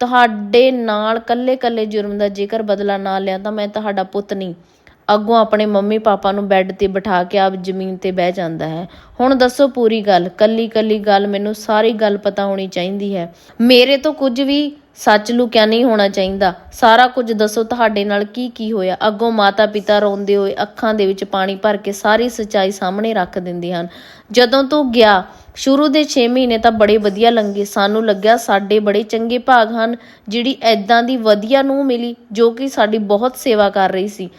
ਤੁਹਾਡੇ ਨਾਲ ਕੱਲੇ-ਕੱਲੇ ਜੁਰਮ ਦਾ ਜੇਕਰ ਬਦਲਾ ਨਾ ਲਿਆ ਤਾਂ ਮੈਂ ਤੁਹਾਡਾ ਪੁੱਤ ਨਹੀਂ। ਅੱਗੋਂ ਆਪਣੇ ਮੰਮੀ ਪਾਪਾ ਨੂੰ ਬੈੱਡ ਤੇ ਬਿਠਾ ਕੇ ਆਪ ਜ਼ਮੀਨ ਤੇ ਬਹਿ ਜਾਂਦਾ ਹੈ। ਹੁਣ ਦੱਸੋ ਪੂਰੀ ਗੱਲ ਕੱਲੀ ਕੱਲੀ ਗੱਲ ਮੈਨੂੰ ਸਾਰੀ ਗੱਲ ਪਤਾ ਹੋਣੀ ਚਾਹੀਦੀ ਹੈ। ਮੇਰੇ ਤੋਂ ਕੁਝ ਵੀ ਸੱਚ ਲੁਕਿਆ ਨਹੀਂ ਹੋਣਾ ਚਾਹੀਦਾ। ਸਾਰਾ ਕੁਝ ਦੱਸੋ ਤੁਹਾਡੇ ਨਾਲ ਕੀ ਕੀ ਹੋਇਆ। ਅੱਗੋਂ ਮਾਤਾ ਪਿਤਾ ਰੋਂਦੇ ਹੋਏ ਅੱਖਾਂ ਦੇ ਵਿੱਚ ਪਾਣੀ ਭਰ ਕੇ ਸਾਰੀ ਸੱਚਾਈ ਸਾਹਮਣੇ ਰੱਖ ਦਿੰਦੇ ਹਨ। ਜਦੋਂ ਤੋਂ ਗਿਆ ਸ਼ੁਰੂ ਦੇ 6 ਮਹੀਨੇ ਤਾਂ ਬੜੇ ਵਧੀਆ ਲੰਗੇ ਸਾਨੂੰ ਲੱਗਿਆ ਸਾਡੇ ਬੜੇ ਚੰਗੇ ਭਾਗ ਹਨ। ਜਿਹੜੀ ਐਦਾਂ ਦੀ ਵਧੀਆ ਨੂੰ ਮਿਲੀ, ਜੋ ਕਿ ਸਾਡੀ ਬਹੁਤ ਸੇਵਾ ਕਰ ਰਹੀ ਸੀ।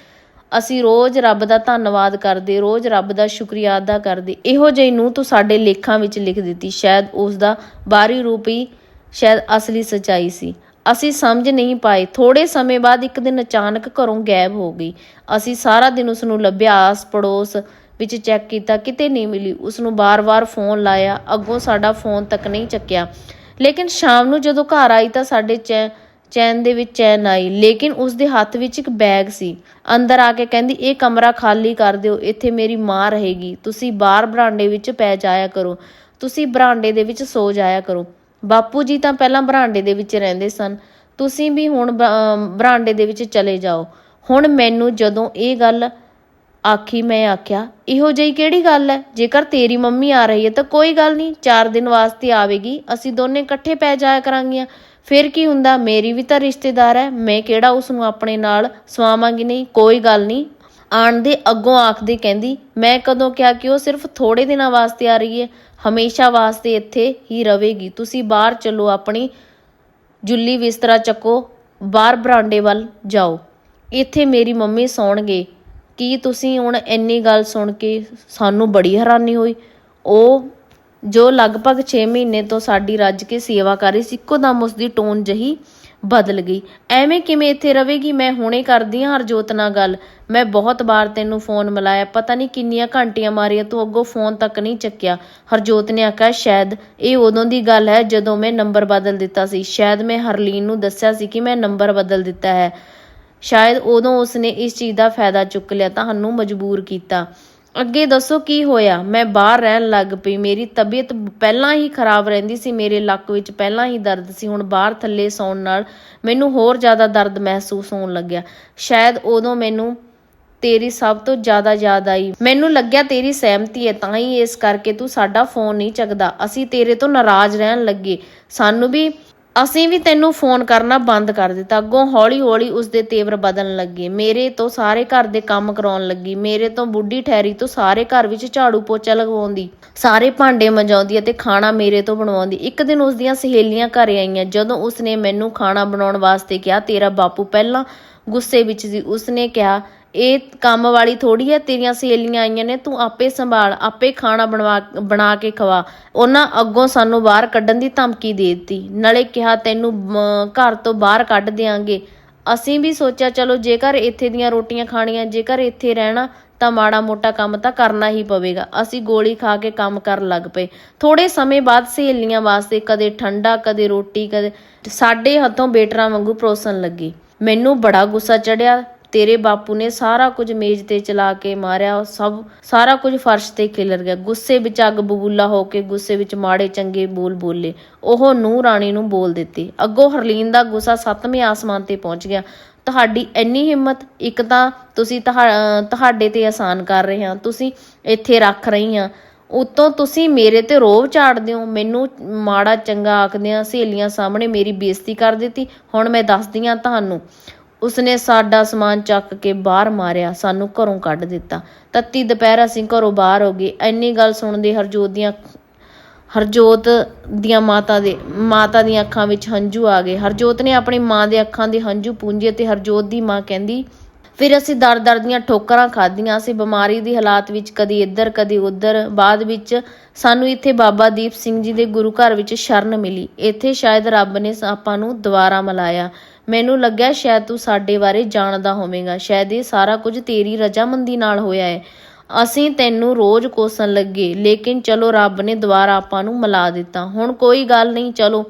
ਅਸੀਂ ਰੋਜ਼ ਰੱਬ ਦਾ ਧੰਨਵਾਦ ਕਰਦੇ, ਰੋਜ਼ ਰੱਬ ਦਾ ਸ਼ੁਕਰੀਆ ਅਦਾ ਕਰਦੇ। ਇਹੋ ਜਿਹੀ ਨੂੰ ਤੂੰ ਸਾਡੇ ਲੇਖਾਂ ਵਿੱਚ ਲਿਖ ਦਿੱਤੀ। ਸ਼ਾਇਦ ਉਸ ਦਾ ਬਾਹਰੀ ਰੂਪ ਹੀ ਸ਼ਾਇਦ ਅਸਲੀ ਸਚਾਈ ਸੀ। ਅਸੀਂ ਸਮਝ ਨਹੀਂ ਪਾਏ। ਥੋੜੇ ਸਮੇਂ ਬਾਅਦ ਇੱਕ ਦਿਨ ਅਚਾਨਕ ਘਰੋਂ ਗਾਇਬ ਹੋ ਗਈ। ਅਸੀਂ ਸਾਰਾ ਦਿਨ ਉਸ ਨੂੰ ਲੱਭਿਆ ਆਸ ਪੜੋਸ ਵਿੱਚ ਚੈੱਕ ਕੀਤਾ, ਕਿਤੇ ਨਹੀਂ ਮਿਲੀ। ਉਸ ਨੂੰ ਬਾਰ-ਬਾਰ ਫੋਨ ਲਾਇਆ। ਅੱਗੋਂ ਸਾਡਾ ਫੋਨ ਤੱਕ ਨਹੀਂ ਚੱਕਿਆ। ਲੇਕਿਨ ਸ਼ਾਮ ਨੂੰ ਜਦੋਂ ਘਰ ਆਈ ਤਾਂ ਸਾਡੇ ਚੈ ਚੈਨ ਦੇ ਵਿੱਚ ਚੈਨ ਆਈ, ਲੇਕਿਨ ਉਸ ਦੇ ਹੱਥ ਵਿੱਚ ਇੱਕ ਬੈਗ ਸੀ। ਅੰਦਰ ਆ ਕੇ ਕਹਿੰਦੀ, ਇਹ ਕਮਰਾ ਖਾਲੀ ਕਰ ਦਿਓ, ਇੱਥੇ ਮੇਰੀ ਮਾਂ ਰਹੇਗੀ। ਤੁਸੀਂ ਬਾਹਰ ਬਰਾਂਡੇ ਵਿੱਚ ਪੈ ਜਾਇਆ ਕਰੋ। ਤੁਸੀਂ ਬਰਾਂਡੇ ਦੇ ਵਿੱਚ ਸੋ ਜਾਇਆ ਕਰੋ। ਬਾਪੂ ਜੀ ਤਾਂ ਪਹਿਲਾਂ ਬਰਾਂਡੇ ਦੇ ਵਿੱਚ ਰਹਿੰਦੇ ਸਨ। ਤੁਸੀਂ ਵੀ ਹੁਣ ਬਰਾਂਡੇ ਦੇ ਵਿੱਚ ਚਲੇ ਜਾਓ। ਹੁਣ ਮੈਨੂੰ ਜਦੋਂ ਇਹ ਗੱਲ ਆਖੀ, ਮੈਂ ਆਖਿਆ, ਇਹੋ ਜਿਹੀ ਕਿਹੜੀ ਗੱਲ ਹੈ? ਜੇਕਰ ਤੇਰੀ ਮੰਮੀ ਆ ਰਹੀ ਹੈ ਤਾਂ ਕੋਈ ਗੱਲ ਨਹੀਂ 4 ਦਿਨ ਵਾਸਤੇ ਆਵੇਗੀ। ਅਸੀਂ ਦੋਨੇ ਇਕੱਠੇ ਪੈ ਜਾਇਆ ਕਰਾਂਗੀਆਂ। ਫਿਰ ਕੀ ਹੁੰਦਾ? ਮੇਰੀ ਵੀ ਤਾਂ ਰਿਸ਼ਤੇਦਾਰ ਹੈ। ਮੈਂ ਕਿਹੜਾ ਉਸ ਨੂੰ ਆਪਣੇ ਨਾਲ ਸਵਾਵਾਂਗੀ? ਨਹੀਂ, ਕੋਈ ਗੱਲ ਨਹੀਂ। ਆਣ ਦੇ ਅੱਗੋਂ ਆਖਦੀ ਕਹਿੰਦੀ, ਮੈਂ ਕਦੋਂ ਕਿਹਾ ਕਿ ਉਹ ਸਿਰਫ ਥੋੜੇ ਦਿਨਾਂ ਵਾਸਤੇ ਆ ਰਹੀ ਹੈ? ਹਮੇਸ਼ਾ ਵਾਸਤੇ ਇੱਥੇ ਹੀ ਰਹੇਗੀ। ਤੁਸੀਂ ਬਾਹਰ ਚੱਲੋ, ਆਪਣੀ ਜੁੱਲੀ ਬਿਸਤਰਾ ਚੱਕੋ, ਬਾਹਰ ਬਰਾਂਡੇ ਵੱਲ ਜਾਓ। ਇੱਥੇ ਮੇਰੀ ਮੰਮੀ ਸੌਣਗੇ। ਕੀ ਤੁਸੀਂ ਹੁਣ ਇੰਨੀ ਗੱਲ ਸੁਣ ਕੇ ਸਾਨੂੰ ਬੜੀ ਹੈਰਾਨੀ ਹੋਈ? ਉਹ ਜੋ ਲਗਭਗ 6 ਮਹੀਨੇ ਤੋਂ ਸਾਡੀ ਰੱਜ ਕੇ ਸੇਵਾ ਕਰ ਰਹੀ ਸੀ, ਇੱਕੋ ਦਮ ਉਸ ਦੀ ਟੋਨ ਜਹੀ ਬਦਲ ਗਈ। ਐਵੇਂ ਕਿਵੇਂ ਇੱਥੇ ਰਵੇਗੀ? ਮੈਂ ਹੁਣੇ ਕਰਦੀ ਹਾਂ ਹਰਜੋਤ ਨਾਲ ਗੱਲ। ਮੈਂ ਬਹੁਤ ਵਾਰ ਤੈਨੂੰ ਫੋਨ ਮਿਲਾਇਆ, ਪਤਾ ਨਹੀਂ ਕਿੰਨੀਆਂ ਘੰਟੀਆਂ ਮਾਰੀਆਂ, ਤੂੰ ਅੱਗੋਂ ਫੋਨ ਤੱਕ ਨਹੀਂ ਚੱਕਿਆ। ਹਰਜੋਤ ਨੇ ਆਖਿਆ, ਸ਼ਾਇਦ ਇਹ ਉਦੋਂ ਦੀ ਗੱਲ ਹੈ ਜਦੋਂ ਮੈਂ ਨੰਬਰ ਬਦਲ ਦਿੱਤਾ ਸੀ। ਸ਼ਾਇਦ ਮੈਂ ਹਰਲੀਨ ਨੂੰ ਦੱਸਿਆ ਸੀ ਕਿ ਮੈਂ ਨੰਬਰ ਬਦਲ ਦਿੱਤਾ ਹੈ। ਸ਼ਾਇਦ ਉਦੋਂ ਉਸਨੇ ਇਸ ਚੀਜ਼ ਦਾ ਫਾਇਦਾ ਚੁੱਕ ਲਿਆ ਤੁਹਾਨੂੰ ਮਜਬੂਰ ਕੀਤਾ। ਅੱਗੇ ਦੱਸੋ ਕੀ ਹੋਇਆ? ਮੈਂ ਬਾਹਰ ਰਹਿਣ ਲੱਗ ਪਈ। ਮੇਰੀ ਤਬੀਅਤ ਪਹਿਲਾਂ ਹੀ ਖਰਾਬ ਰਹਿੰਦੀ ਸੀ। ਮੇਰੇ ਲੱਕ ਵਿੱਚ ਪਹਿਲਾਂ ਹੀ ਦਰਦ ਸੀ। ਹੁਣ ਬਾਹਰ ਥੱਲੇ ਸੌਣ ਨਾਲ ਮੈਨੂੰ ਹੋਰ ਜ਼ਿਆਦਾ ਦਰਦ ਮਹਿਸੂਸ ਹੋਣ ਲੱਗਿਆ। ਸ਼ਾਇਦ ਉਦੋਂ ਮੈਨੂੰ ਤੇਰੀ ਸਭ ਤੋਂ ਜ਼ਿਆਦਾ ਯਾਦ ਆਈ। ਮੈਨੂੰ ਲੱਗਿਆ ਤੇਰੀ ਸਹਿਮਤੀ ਹੈ, ਤਾਂ ਹੀ ਇਸ ਕਰਕੇ ਤੂੰ ਸਾਡਾ ਫੋਨ ਨਹੀਂ ਚੱਕਦਾ। ਅਸੀਂ ਤੇਰੇ ਤੋਂ ਨਾਰਾਜ਼ ਰਹਿਣ ਲੱਗੇ। ਸਾਨੂੰ ਵੀ ਅਸੀਂ ਵੀ ਤੈਨੂੰ ਫੋਨ ਕਰਨਾ ਬੰਦ ਕਰ ਦਿੱਤਾ। ਅੱਗੋਂ ਹੌਲੀ-ਹੌਲੀ ਉਸ ਦੇ ਤੇਵਰ ਬਦਲਣ ਲੱਗੇ। ਮੇਰੇ ਤੋਂ ਸਾਰੇ ਘਰ ਦੇ ਕੰਮ ਕਰਾਉਣ ਲੱਗੀ। ਮੇਰੇ ਤੋਂ ਬੁੱਢੀ ਠਹਿਰੀ ਤੋਂ ਸਾਰੇ ਘਰ ਵਿੱਚ ਝਾੜੂ ਪੋਚਾ ਲਗਵਾਉਂਦੀ। ਸਾਰੇ ਭਾਂਡੇ ਮਜਾਉਂਦੀ ਅਤੇ ਖਾਣਾ ਮੇਰੇ ਤੋਂ ਬਣਵਾਉਂਦੀ। ਇੱਕ ਦਿਨ ਉਸ ਦੀਆਂ ਸਹੇਲੀਆਂ ਘਰੇ ਆਈਆਂ। ਜਦੋਂ ਉਸਨੇ ਮੈਨੂੰ ਖਾਣਾ ਬਣਾਉਣ ਵਾਸਤੇ ਕਿਹਾ, ਤੇਰਾ ਬਾਪੂ ਪਹਿਲਾਂ ਗੁੱਸੇ ਵਿੱਚ ਸੀ। ਉਸਨੇ ਕਿਹਾ ਇਹ ਕੰਮ ਵਾਲੀ ਥੋੜੀ ਹੈ, ਤੇਰੀਆਂ ਸਹੇਲੀਆਂ ਆਈਆਂ ਨੇ, ਤੂੰ ਆਪੇ ਸੰਭਾਲ, ਆਪੇ ਖਾਣਾ ਬਣਵਾ, ਬਣਾ ਕੇ ਖਵਾ। ਉਹਨਾਂ ਅੱਗੋਂ ਸਾਨੂੰ ਬਾਹਰ ਕੱਢਣ ਦੀ ਧਮਕੀ ਦੇ ਦਿੱਤੀ। ਨਾਲੇ ਕਿਹਾ, ਤੈਨੂੰ ਘਰ ਤੋਂ ਬਾਹਰ ਕੱਢ ਦਿਆਂਗੇ। ਅਸੀਂ ਵੀ ਸੋਚਿਆ, ਚਲੋ, ਜੇਕਰ ਇੱਥੇ ਦੀਆਂ ਰੋਟੀਆਂ ਖਾਣੀਆਂ, ਜੇਕਰ ਇੱਥੇ ਰਹਿਣਾ, ਤਾਂ ਮਾੜਾ ਮੋਟਾ ਕੰਮ ਤਾਂ ਕਰਨਾ ਹੀ ਪਵੇਗਾ। ਅਸੀਂ ਗੋਲੀ ਖਾ ਕੇ ਕੰਮ ਕਰਨ ਲੱਗ ਪਏ। ਥੋੜੇ ਸਮੇਂ ਬਾਅਦ ਸਹੇਲੀਆਂ ਵਾਸਤੇ ਕਦੇ ਠੰਡਾ, ਕਦੇ ਰੋਟੀ, ਕਦੇ ਸਾਡੇ ਹੱਥੋਂ ਬੇਟਰਾਂ ਵਾਂਗੂ ਪਰੋਸਣ ਲੱਗੀ। ਮੈਨੂੰ ਬੜਾ ਗੁੱਸਾ ਚੜਿਆ ਤੇਰੇ ਬਾਪੂ ਨੇ ਸਾਰਾ ਕੁਝ ਮੇਜ਼ ਤੇ ਚਲਾ ਕੇ ਮਾਰਿਆ, ਉਹ ਸਭ, ਸਾਰਾ ਕੁਝ ਫਰਸ਼ ਤੇ ਖਿਲਰ ਗਿਆ। ਗੁੱਸੇ ਵਿੱਚ ਅੱਗ ਬਬੂਲਾ ਹੋ ਕੇ ਗੁੱਸੇ ਵਿੱਚ ਮਾੜੇ ਚੰਗੇ ਬੋਲ ਬੋਲੇ। ਉਹ ਨੂੰ ਰਾਣੀ ਨੂੰ ਬੋਲ ਦਿੱਤੇ। ਅੱਗੋਂ ਹਰਲੀਨ ਦਾ ਗੁੱਸਾ ਸੱਤਵੇਂ ਆਸਮਾਨ ਤੇ ਪਹੁੰਚ ਗਿਆ। ਤੁਹਾਡੀ ਇੰਨੀ ਹਿੰਮਤ, ਇੱਕ ਤਾਂ ਤੁਸੀਂ ਤੁਹਾਡੇ ਤੇ ਆਸਾਨ ਕਰ ਰਹੇ ਹਾਂ, ਤੁਸੀਂ ਇੱਥੇ ਰੱਖ ਰਹੀ ਹਾਂ। ਉਤੋਂ ਤੁਸੀਂ ਮੇਰੇ ਤੇ ਰੋਵ ਝਾੜਦੇ ਹੋ ਮੈਨੂੰ ਮਾੜਾ ਚੰਗਾ ਆਖਦੇ ਆ ਸਹੇਲੀਆਂ ਸਾਹਮਣੇ ਮੇਰੀ ਬੇਇੱਜ਼ਤੀ ਕਰ ਦਿੱਤੀ। ਹੁਣ ਮੈਂ ਦੱਸਦੀ ਹਾਂ ਤੁਹਾਨੂੰ ਉਸਨੇ ਸਾਡਾ ਸਮਾਨ ਚੱਕ ਕੇ ਬਾਹਰ ਮਾਰਿਆ, ਸਾਨੂੰ ਘਰੋਂ ਕੱਢ ਦਿੱਤਾ। ਤੱਤੀ ਦੁਪਹਿਰ ਅਸੀਂ ਘਰੋਂ ਬਾਹਰ ਹੋ ਗਏ। ਇੰਨੀ ਗੱਲ ਸੁਣਦੇ ਹਰਜੋਤ ਦੀਆਂ ਹਰਜੋਤ ਦੀਆਂ ਮਾਤਾ ਦੇ ਮਾਤਾ ਦੀਆਂ ਅੱਖਾਂ ਵਿੱਚ ਹੰਝੂ ਆ ਗਏ। ਹਰਜੋਤ ਨੇ ਆਪਣੀ ਮਾਂ ਦੇ ਅੱਖਾਂ ਦੇ ਹੰਝੂ ਪੂੰਝੇ ਤੇ ਹਰਜੋਤ ਦੀ ਮਾਂ ਕਹਿੰਦੀ, ਫਿਰ ਅਸੀਂ ਦਰ-ਦਰ ਦੀਆਂ ਠੋਕਰਾਂ ਖਾਧੀਆਂ। ਅਸੀਂ ਬਿਮਾਰੀ ਦੀ ਹਾਲਾਤ ਵਿੱਚ ਕਦੀ ਇੱਧਰ, ਕਦੀ ਉੱਧਰ। ਬਾਅਦ ਵਿੱਚ ਸਾਨੂੰ ਇੱਥੇ ਬਾਬਾ ਦੀਪ ਸਿੰਘ ਜੀ ਦੇ ਗੁਰੂ ਘਰ ਵਿੱਚ ਸ਼ਰਨ ਮਿਲੀ। ਇੱਥੇ ਸ਼ਾਇਦ ਰੱਬ ਨੇ ਆਪਾਂ ਨੂੰ ਦੁਬਾਰਾ ਮਿਲਾਇਆ। ਮੈਨੂੰ ਲੱਗਿਆ ਸ਼ਾਇਦ ਤੂੰ ਸਾਡੇ ਬਾਰੇ ਜਾਣਦਾ ਹੋਵੇਂਗਾ। ਸ਼ਾਇਦ ਇਹ ਸਾਰਾ ਕੁਝ ਤੇਰੀ ਰਜਾਮੰਦੀ ਨਾਲ ਹੋਇਆ ਹੈ। ਅਸੀਂ ਤੈਨੂੰ ਰੋਜ਼ ਕੋਸਣ ਲੱਗੇ, ਲੇਕਿਨ ਚਲੋ ਰੱਬ ਨੇ ਦੁਬਾਰਾ ਆਪਾਂ ਨੂੰ ਮਿਲਾ ਦਿੱਤਾ। ਹੁਣ ਕੋਈ ਗੱਲ ਨਹੀਂ, ਚਲੋ,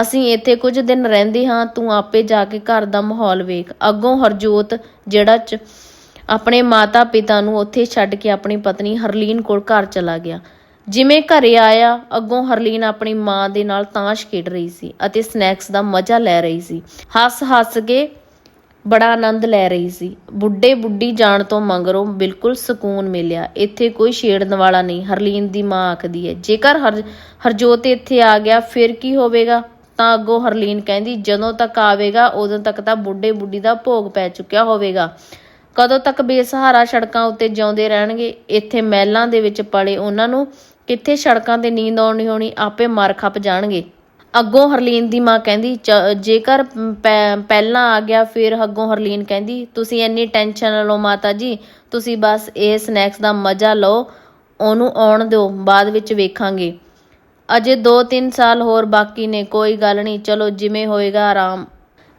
ਅਸੀਂ ਇੱਥੇ ਕੁਝ ਦਿਨ ਰਹਿੰਦੇ ਹਾਂ, ਤੂੰ ਆਪੇ ਜਾ ਕੇ ਘਰ ਦਾ ਮਾਹੌਲ ਵੇਖ। ਅੱਗੋਂ ਹਰਜੋਤ, ਜਿਹੜਾ ਚ ਆਪਣੇ ਮਾਤਾ ਪਿਤਾ ਨੂੰ ਉੱਥੇ ਛੱਡ ਕੇ ਆਪਣੀ ਪਤਨੀ ਹਰਲੀਨ ਕੋਲ ਘਰ ਚਲਾ ਗਿਆ। ਜਿਵੇਂ ਘਰੇ ਆਇਆ, ਅੱਗੋਂ ਹਰਲੀਨ ਆਪਣੀ ਮਾਂ ਦੇ ਨਾਲ ਤਾਸ਼ ਖੇਡ ਰਹੀ ਸੀ ਅਤੇ ਸਨੈਕਸ ਦਾ ਮਜ਼ਾ ਲੈ ਰਹੀ ਸੀ। ਹੱਸ-ਹੱਸ ਕੇ ਬੜਾ ਆਨੰਦ ਲੈ ਰਹੀ ਸੀ। ਬੁੱਢੇ ਬੁੱਢੀ ਜਾਣ ਤੋਂ ਮੰਗਰੋਂ ਬਿਲਕੁਲ ਸਕੂਨ ਮਿਲਿਆ। ਇੱਥੇ ਕੋਈ ਛੇੜਨ ਵਾਲਾ ਨਹੀਂ। ਹਰਲੀਨ ਦੀ ਮਾਂ ਆਖਦੀ ਹੈ, ਜੇਕਰ ਹਰ, ਹਰਜੋਤ ਇੱਥੇ ਆ ਗਿਆ, ਫਿਰ ਕੀ ਹੋਵੇਗਾ? ਤਾਂ ਅੱਗੋਂ ਹਰਲੀਨ ਕਹਿੰਦੀ, ਜਦੋਂ ਤੱਕ ਆਵੇਗਾ, ਉਦੋਂ ਤੱਕ ਤਾਂ ਬੁੱਢੇ ਬੁੱਢੀ ਦਾ ਭੋਗ ਪੈ ਚੁੱਕਿਆ ਹੋਵੇਗਾ। ਕਦੋਂ ਤੱਕ ਬੇਸਹਾਰਾ ਸੜਕਾਂ ਉੱਤੇ ਜਿਉਂਦੇ ਰਹਿਣਗੇ? ਇੱਥੇ ਮਹਿਲਾਂ ਦੇ ਵਿੱਚ ਪੜੇ ਉਹਨਾਂ ਨੂੰ ਕਿੱਥੇ ਸੜਕਾਂ ਤੇ ਨੀਂਦ ਆਉਣੀ ਹੋਣੀ, ਆਪੇ ਮਰ ਖੱਪ ਜਾਣਗੇ। ਅੱਗੋਂ ਹਰਲੀਨ ਦੀ ਮਾਂ ਕਹਿੰਦੀ, "ਚ- ਜੇਕਰ ਪੈ- ਪਹਿਲਾਂ ਆ ਗਿਆ, ਫਿਰ ਅੱਗੋਂ ਹਰਲੀਨ ਕਹਿੰਦੀ, ਤੁਸੀਂ ਇੰਨੀ ਟੈਨਸ਼ਨ ਨਾ ਲਓ ਮਾਤਾ ਜੀ, ਤੁਸੀਂ ਬਸ ਇਹ ਸਨੈਕਸ ਦਾ ਮਜ਼ਾ ਲਓ, ਉਹਨੂੰ ਆਉਣ ਦਿਓ, ਬਾਅਦ ਵਿੱਚ ਵੇਖਾਂਗੇ। ਅਜੇ 2-3 ਸਾਲ ਹੋਰ ਬਾਕੀ ਨੇ, ਕੋਈ ਗੱਲ ਨਹੀਂ, ਚਲੋ ਜਿਵੇਂ ਹੋਏਗਾ ਆਰਾਮ।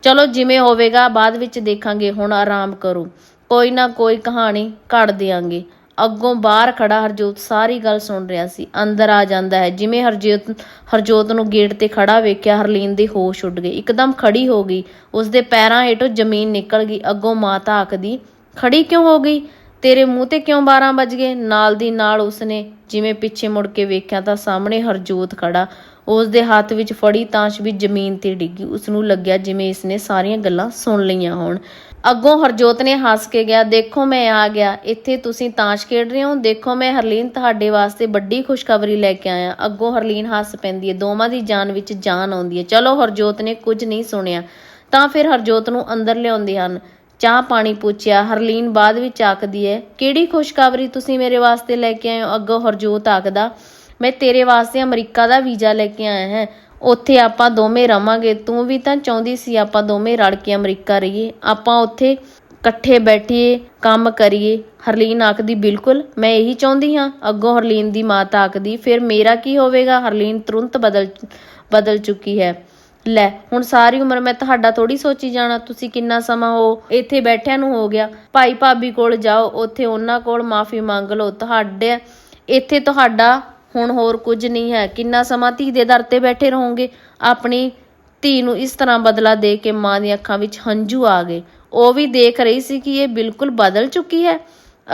ਚਲੋ ਜਿਵੇਂ ਹੋਵੇਗਾ, ਬਾਅਦ ਵਿੱਚ ਦੇਖਾਂਗੇ, ਹੁਣ ਆਰਾਮ ਕਰੋ। ਕੋਈ ਨਾ ਕੋਈ ਕਹਾਣੀ ਘੜ ਦਿਆਂਗੇ। ਅੱਗੋਂ ਬਾਹਰ ਖੜਾ ਹਰਜੋਤ ਸਾਰੀ ਗੱਲ ਸੁਣ ਰਿਹਾ ਸੀ। ਅੰਦਰ ਆ ਜਾਂਦਾ ਹੈ। ਜਿਵੇਂ ਹਰਜੋਤ ਹਰਜੋਤ ਨੂੰ ਗੇਟ ਤੇ ਖੜਾ ਵੇਖਿਆ, ਹਰਲੀਨ ਦੇ ਹੋਸ਼ ਉੱਡ ਗਏ ਇੱਕਦਮ ਖੜੀ ਹੋ ਗਈ। ਉਸਦੇ ਪੈਰਾਂ ਹੇਠੋਂ ਜ਼ਮੀਨ ਨਿਕਲ ਗਈ। ਅੱਗੋਂ ਮਾਤਾ ਆਖਦੀ, ਖੜੀ ਕਿਉਂ ਹੋ ਗਈ? ਤੇਰੇ ਮੂੰਹ ਤੇ ਕਿਉਂ 12 ਵੱਜ ਗਏ? ਨਾਲ ਦੀ ਨਾਲ ਉਸਨੇ ਜਿਵੇਂ ਪਿੱਛੇ ਮੁੜ ਕੇ ਵੇਖਿਆ ਤਾਂ ਸਾਹਮਣੇ ਹਰਜੋਤ ਖੜਾ। ਉਸ ਦੇ ਹੱਥ ਵਿੱਚ ਫੜੀ ਤਾਸ਼ ਵੀ ਜ਼ਮੀਨ ਤੇ ਡਿੱਗੀ। ਉਸ ਨੂੰ ਲੱਗਿਆ ਜਿਵੇਂ ਇਸਨੇ ਸਾਰੀਆਂ ਗੱਲਾਂ ਸੁਣ ਲਈਆਂ ਹੋਣ। ਅੱਗੋਂ ਹਰਜੋਤ ਨੇ ਹੱਸ ਕੇ ਗਿਆ ਦੇਖੋ ਮੈਂ ਆ ਗਿਆ, ਇੱਥੇ ਤੁਸੀਂ ਤਾਸ਼ ਖੇਡ ਰਹੇ ਹੋ, ਦੇਖੋ ਮੈਂ ਹਰਲੀਨ ਤੁਹਾਡੇ ਵਾਸਤੇ ਵੱਡੀ ਖੁਸ਼ਖਬਰੀ ਲੈ ਕੇ ਆਇਆ। ਅੱਗੋਂ ਹਰਲੀਨ ਹੱਸ ਪੈਂਦੀ ਹੈ, ਦੋਵਾਂ ਦੀ ਜਾਨ ਵਿੱਚ ਜਾਨ ਆਉਂਦੀ ਹੈ। ਚਲੋ ਹਰਜੋਤ ਨੇ ਕੁਝ ਨਹੀਂ ਸੁਣਿਆ, ਤਾਂ ਫਿਰ ਹਰਜੋਤ ਨੂੰ ਅੰਦਰ ਲਿਆਉਂਦੇ ਹਨ। ਚਾਹ ਪਾਣੀ ਪੁੱਛਿਆ, ਹਰਲੀਨ ਬਾਅਦ ਵਿੱਚ ਆਖਦੀ ਹੈ, ਕਿਹੜੀ ਖੁਸ਼ਖਬਰੀ ਤੁਸੀਂ ਮੇਰੇ ਵਾਸਤੇ ਲੈ ਕੇ ਆਏ ਹੋ? ਅੱਗੋਂ ਹਰਜੋਤ ਆਖਦਾ, ਮੈਂ ਤੇਰੇ ਵਾਸਤੇ ਅਮਰੀਕਾ ਦਾ ਵੀਜ਼ਾ ਲੈ ਕੇ ਆਇਆ ਹਾਂ। ਉੱਥੇ ਆਪਾਂ ਦੋਵੇਂ ਰਵਾਂਗੇ। ਤੂੰ ਵੀ ਤਾਂ ਚਾਹੁੰਦੀ ਸੀ ਆਪਾਂ ਦੋਵੇਂ ਰਲ ਕੇ ਅਮਰੀਕਾ ਰਹੀਏ। ਆਪਾਂ ਉੱਥੇ ਇਕੱਠੇ ਬੈਠੀਏ, ਕੰਮ ਕਰੀਏ। ਹਰਲੀਨ ਆਖਦੀ, ਬਿਲਕੁਲ, ਮੈਂ ਇਹੀ ਚਾਹੁੰਦੀ ਹਾਂ। ਅੱਗੋਂ ਹਰਲੀਨ ਦੀ ਮਾਤਾ ਆਖਦੀ, ਫਿਰ ਮੇਰਾ ਕੀ ਹੋਵੇਗਾ? ਹਰਲੀਨ ਤੁਰੰਤ ਬਦਲ ਬਦਲ ਚੁੱਕੀ ਹੈ। ਲੈ, ਹੁਣ ਸਾਰੀ ਉਮਰ ਮੈਂ ਤੁਹਾਡਾ ਥੋੜੀ ਸੋਚੀ ਜਾਣਾ। ਤੁਸੀਂ ਕਿੰਨਾ ਸਮਾਂ ਹੋ? ਇੱਥੇ ਬੈਠਿਆਂ ਨੂੰ ਹੋ ਗਿਆ। ਭਾਈ ਭਾਬੀ ਕੋਲ ਜਾਓ। ਉੱਥੇ ਉਹਨਾਂ ਕੋਲ ਮਾਫੀ ਮੰਗ ਲਓ। ਤੁਹਾਡੇ, ਇੱਥੇ ਤੁਹਾਡਾ ਹੁਣ ਹੋਰ ਕੁਝ ਨਹੀਂ ਹੈ। ਕਿੰਨਾ ਸਮਾਂ ਧੀ ਦੇ ਦਰ ਤੇ ਬੈਠੇ ਰਹੋਗੇ? ਆਪਣੀ ਧੀ ਨੂੰ ਇਸ ਤਰ੍ਹਾਂ ਬਦਲਾ ਦੇ ਕੇ ਮਾਂ ਦੀਆਂ ਅੱਖਾਂ ਵਿੱਚ ਹੰਝੂ ਆ ਗਏ। ਉਹ ਵੀ ਦੇਖ ਰਹੀ ਸੀ ਕਿ ਇਹ ਬਿਲਕੁਲ ਬਦਲ ਚੁੱਕੀ ਹੈ।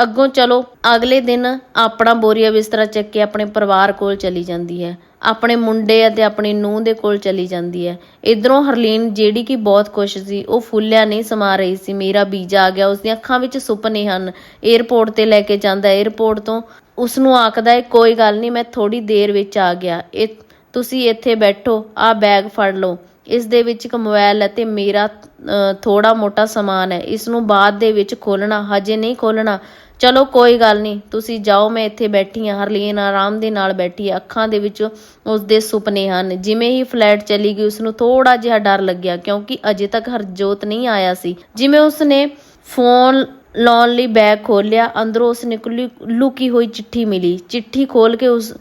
ਅੱਗੋਂ ਚਲੋ, ਅਗਲੇ ਦਿਨ ਆਪਣਾ ਬੋਰੀਆ ਬਿਸਤਰਾ ਚੱਕ ਕੇ ਆਪਣੇ ਪਰਿਵਾਰ ਕੋਲ ਚਲੀ ਜਾਂਦੀ ਹੈ। ਆਪਣੇ ਮੁੰਡੇ ਅਤੇ ਆਪਣੀ ਨੂੰਹ ਦੇ ਕੋਲ ਚਲੀ ਜਾਂਦੀ ਹੈ। ਇਧਰੋਂ ਹਰਲੀਨ ਜਿਹੜੀ ਕਿ ਬਹੁਤ ਖੁਸ਼ ਸੀ, ਉਹ ਫੁੱਲਿਆ ਨਹੀਂ ਸਮਾ ਰਹੀ ਸੀ। ਮੇਰਾ ਵੀਜ਼ਾ ਆ ਗਿਆ ਉਸ ਦੀਆਂ ਅੱਖਾਂ ਵਿੱਚ ਸੁਪਨੇ ਹਨ। 에ਅਰਪੋਰਟ ਤੇ ਲੈ ਕੇ ਜਾਂਦਾ। 에ਅਰਪੋਰਟ ਤੋਂ ਉਸ ਨੂੰ ਆਖਦਾ ਹੈ ਕੋਈ ਗੱਲ ਨਹੀਂ, ਮੈਂ ਥੋੜ੍ਹੀ ਦੇਰ ਵਿੱਚ ਆ ਗਿਆ। ਇਹ, ਤੁਸੀਂ ਇੱਥੇ ਬੈਠੋ, ਆ ਬੈਗ ਫੜ ਲਓ। ਇਸ ਦੇ ਵਿੱਚ ਇੱਕ ਮੋਬਾਈਲ ਹੈ ਮੇਰਾ ਥੋੜਾ ਮੋਟਾ ਸਮਾਨ ਹੈ। ਇਸ ਨੂੰ ਬਾਅਦ ਦੇ ਵਿੱਚ ਖੋਲਣਾ ਹਜੇ ਨਹੀਂ ਖੋਲਣਾ ਚਲੋ, ਕੋਈ ਗੱਲ ਨਹੀਂ, ਤੁਸੀਂ ਜਾਓ, ਮੈਂ ਇੱਥੇ ਬੈਠੀ ਹਾਂ। ਹਰਲੀਨ ਆਰਾਮ ਦੇ ਨਾਲ ਬੈਠੀ ਹੈ। ਅੱਖਾਂ ਦੇ ਵਿੱਚ ਉਸ ਦੇ ਸੁਪਨੇ ਹਨ। ਜਿਵੇਂ ਹੀ ਫਲੈਟ ਚਲੀ ਗਈ ਉਸ ਨੂੰ ਥੋੜਾ ਜਿਹਾ ਡਰ ਲੱਗਿਆ, ਕਿਉਂਕਿ ਅਜੇ ਤੱਕ ਹਰਜੋਤ ਨਹੀਂ ਆਇਆ ਸੀ। ਜਿਵੇਂ ਉਸਨੇ ਫੋਨ ਲਾਉਣ ਲਈ ਬੈਗ ਖੋਲ੍ਹਿਆ, ਅੰਦਰੋਂ ਉਸਨੇ ਕੁਲੀ- ਲੁਕੀ ਹੋਈ ਚਿੱਠੀ ਮਿਲੀ। ਚਿੱਠੀ ਖੋਲ ਕੇ ਉਸ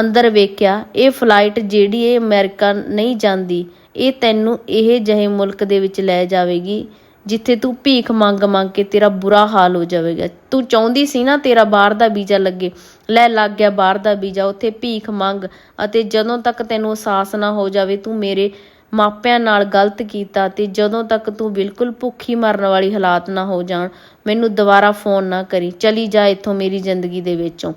ਅੰਦਰ ਵੇਖਿਆ, ਇਹ ਫਲਾਈਟ ਜਿਹੜੀ ਇਹ ਅਮਰੀਕਾ ਨਹੀਂ ਜਾਂਦੀ, ਇਹ ਤੈਨੂੰ ਇਹ ਜਿਹੇ ਮੁਲਕ ਦੇ ਵਿੱਚ ਲੈ ਜਾਵੇਗੀ, ਜਿੱਥੇ ਤੂੰ ਭੀਖ ਮੰਗ ਮੰਗ ਕੇ ਤੇਰਾ ਬੁਰਾ ਹਾਲ ਹੋ ਜਾਵੇਗਾ। ਤੂੰ ਚਾਹੁੰਦੀ ਸੀ ਨਾ ਤੇਰਾ ਬਾਹਰ ਦਾ ਵੀਜ਼ਾ ਲੱਗੇ। ਲੈ ਲੱਗ ਗਿਆ ਬਾਹਰ ਦਾ ਵੀਜ਼ਾ, ਉੱਥੇ ਭੀਖ ਮੰਗ ਅਤੇ ਜਦੋਂ ਤੱਕ ਤੈਨੂੰ ਅਹਿਸਾਸ ਨਾ ਹੋ ਜਾਵੇ, ਤੂੰ ਮੇਰੇ ਮਾਪਿਆਂ ਨਾਲ ਗਲਤ ਕੀਤਾ ਤੇ ਜਦੋਂ ਤੱਕ ਤੂੰ ਬਿਲਕੁਲ ਭੁੱਖੀ ਮਰਨ ਵਾਲੀ ਹਾਲਾਤ ਨਾ ਹੋ ਜਾਣ ਮੈਨੂੰ ਦੁਬਾਰਾ ਫੋਨ ਨਾ ਕਰੀ, ਚਲੀ ਜਾ ਇੱਥੋਂ ਮੇਰੀ ਜ਼ਿੰਦਗੀ ਦੇ ਵਿੱਚੋਂ।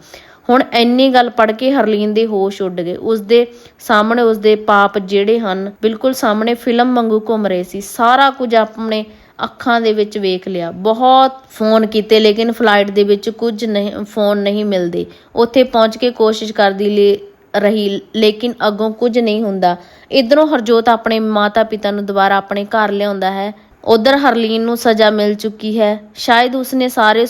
ਹੁਣ ਇੰਨੀ ਗੱਲ ਪੜ ਕੇ ਹਰਲੀਨ ਦੇ ਹੋਸ਼ ਉੱਡ ਗਏ। ਉਸਦੇ ਸਾਹਮਣੇ ਉਸਦੇ ਪਾਪ ਜਿਹੜੇ ਹਨ, ਬਿਲਕੁਲ ਸਾਹਮਣੇ ਫਿਲਮ ਵਾਂਗੂ ਘੁੰਮ ਰਹੇ ਸੀ। ਸਾਰਾ ਕੁਝ ਆਪਣੇ ਅੱਖਾਂ ਦੇ ਵਿੱਚ ਵੇਖ ਲਿਆ। ਬਹੁਤ ਫੋਨ ਕੀਤੇ, ਲੇਕਿਨ ਫਲਾਈਟ ਦੇ ਵਿੱਚ ਕੁਝ ਨਹੀਂ, ਫੋਨ ਨਹੀਂ ਮਿਲਦੇ। ਉੱਥੇ ਪਹੁੰਚ ਕੇ ਕੋਸ਼ਿਸ਼ ਕਰਦੀ ਲੇ, ਰਹੀ, ਲੇਕਿਨ ਅੱਗੋਂ ਕੁਝ ਨਹੀਂ ਹੁੰਦਾ। ਇਧਰੋਂ ਹਰਜੋਤ ਆਪਣੇ ਮਾਤਾ ਪਿਤਾ ਨੂੰ ਦੁਬਾਰਾ ਆਪਣੇ ਘਰ ਲਿਆਉਂਦਾ ਹੈ। ਉਧਰ ਹਰਲੀਨ ਨੂੰ ਸਜ਼ਾ ਮਿਲ ਚੁੱਕੀ ਹੈ। ਸ਼ਾਇਦ ਉਸਨੇ ਸਾਰੇ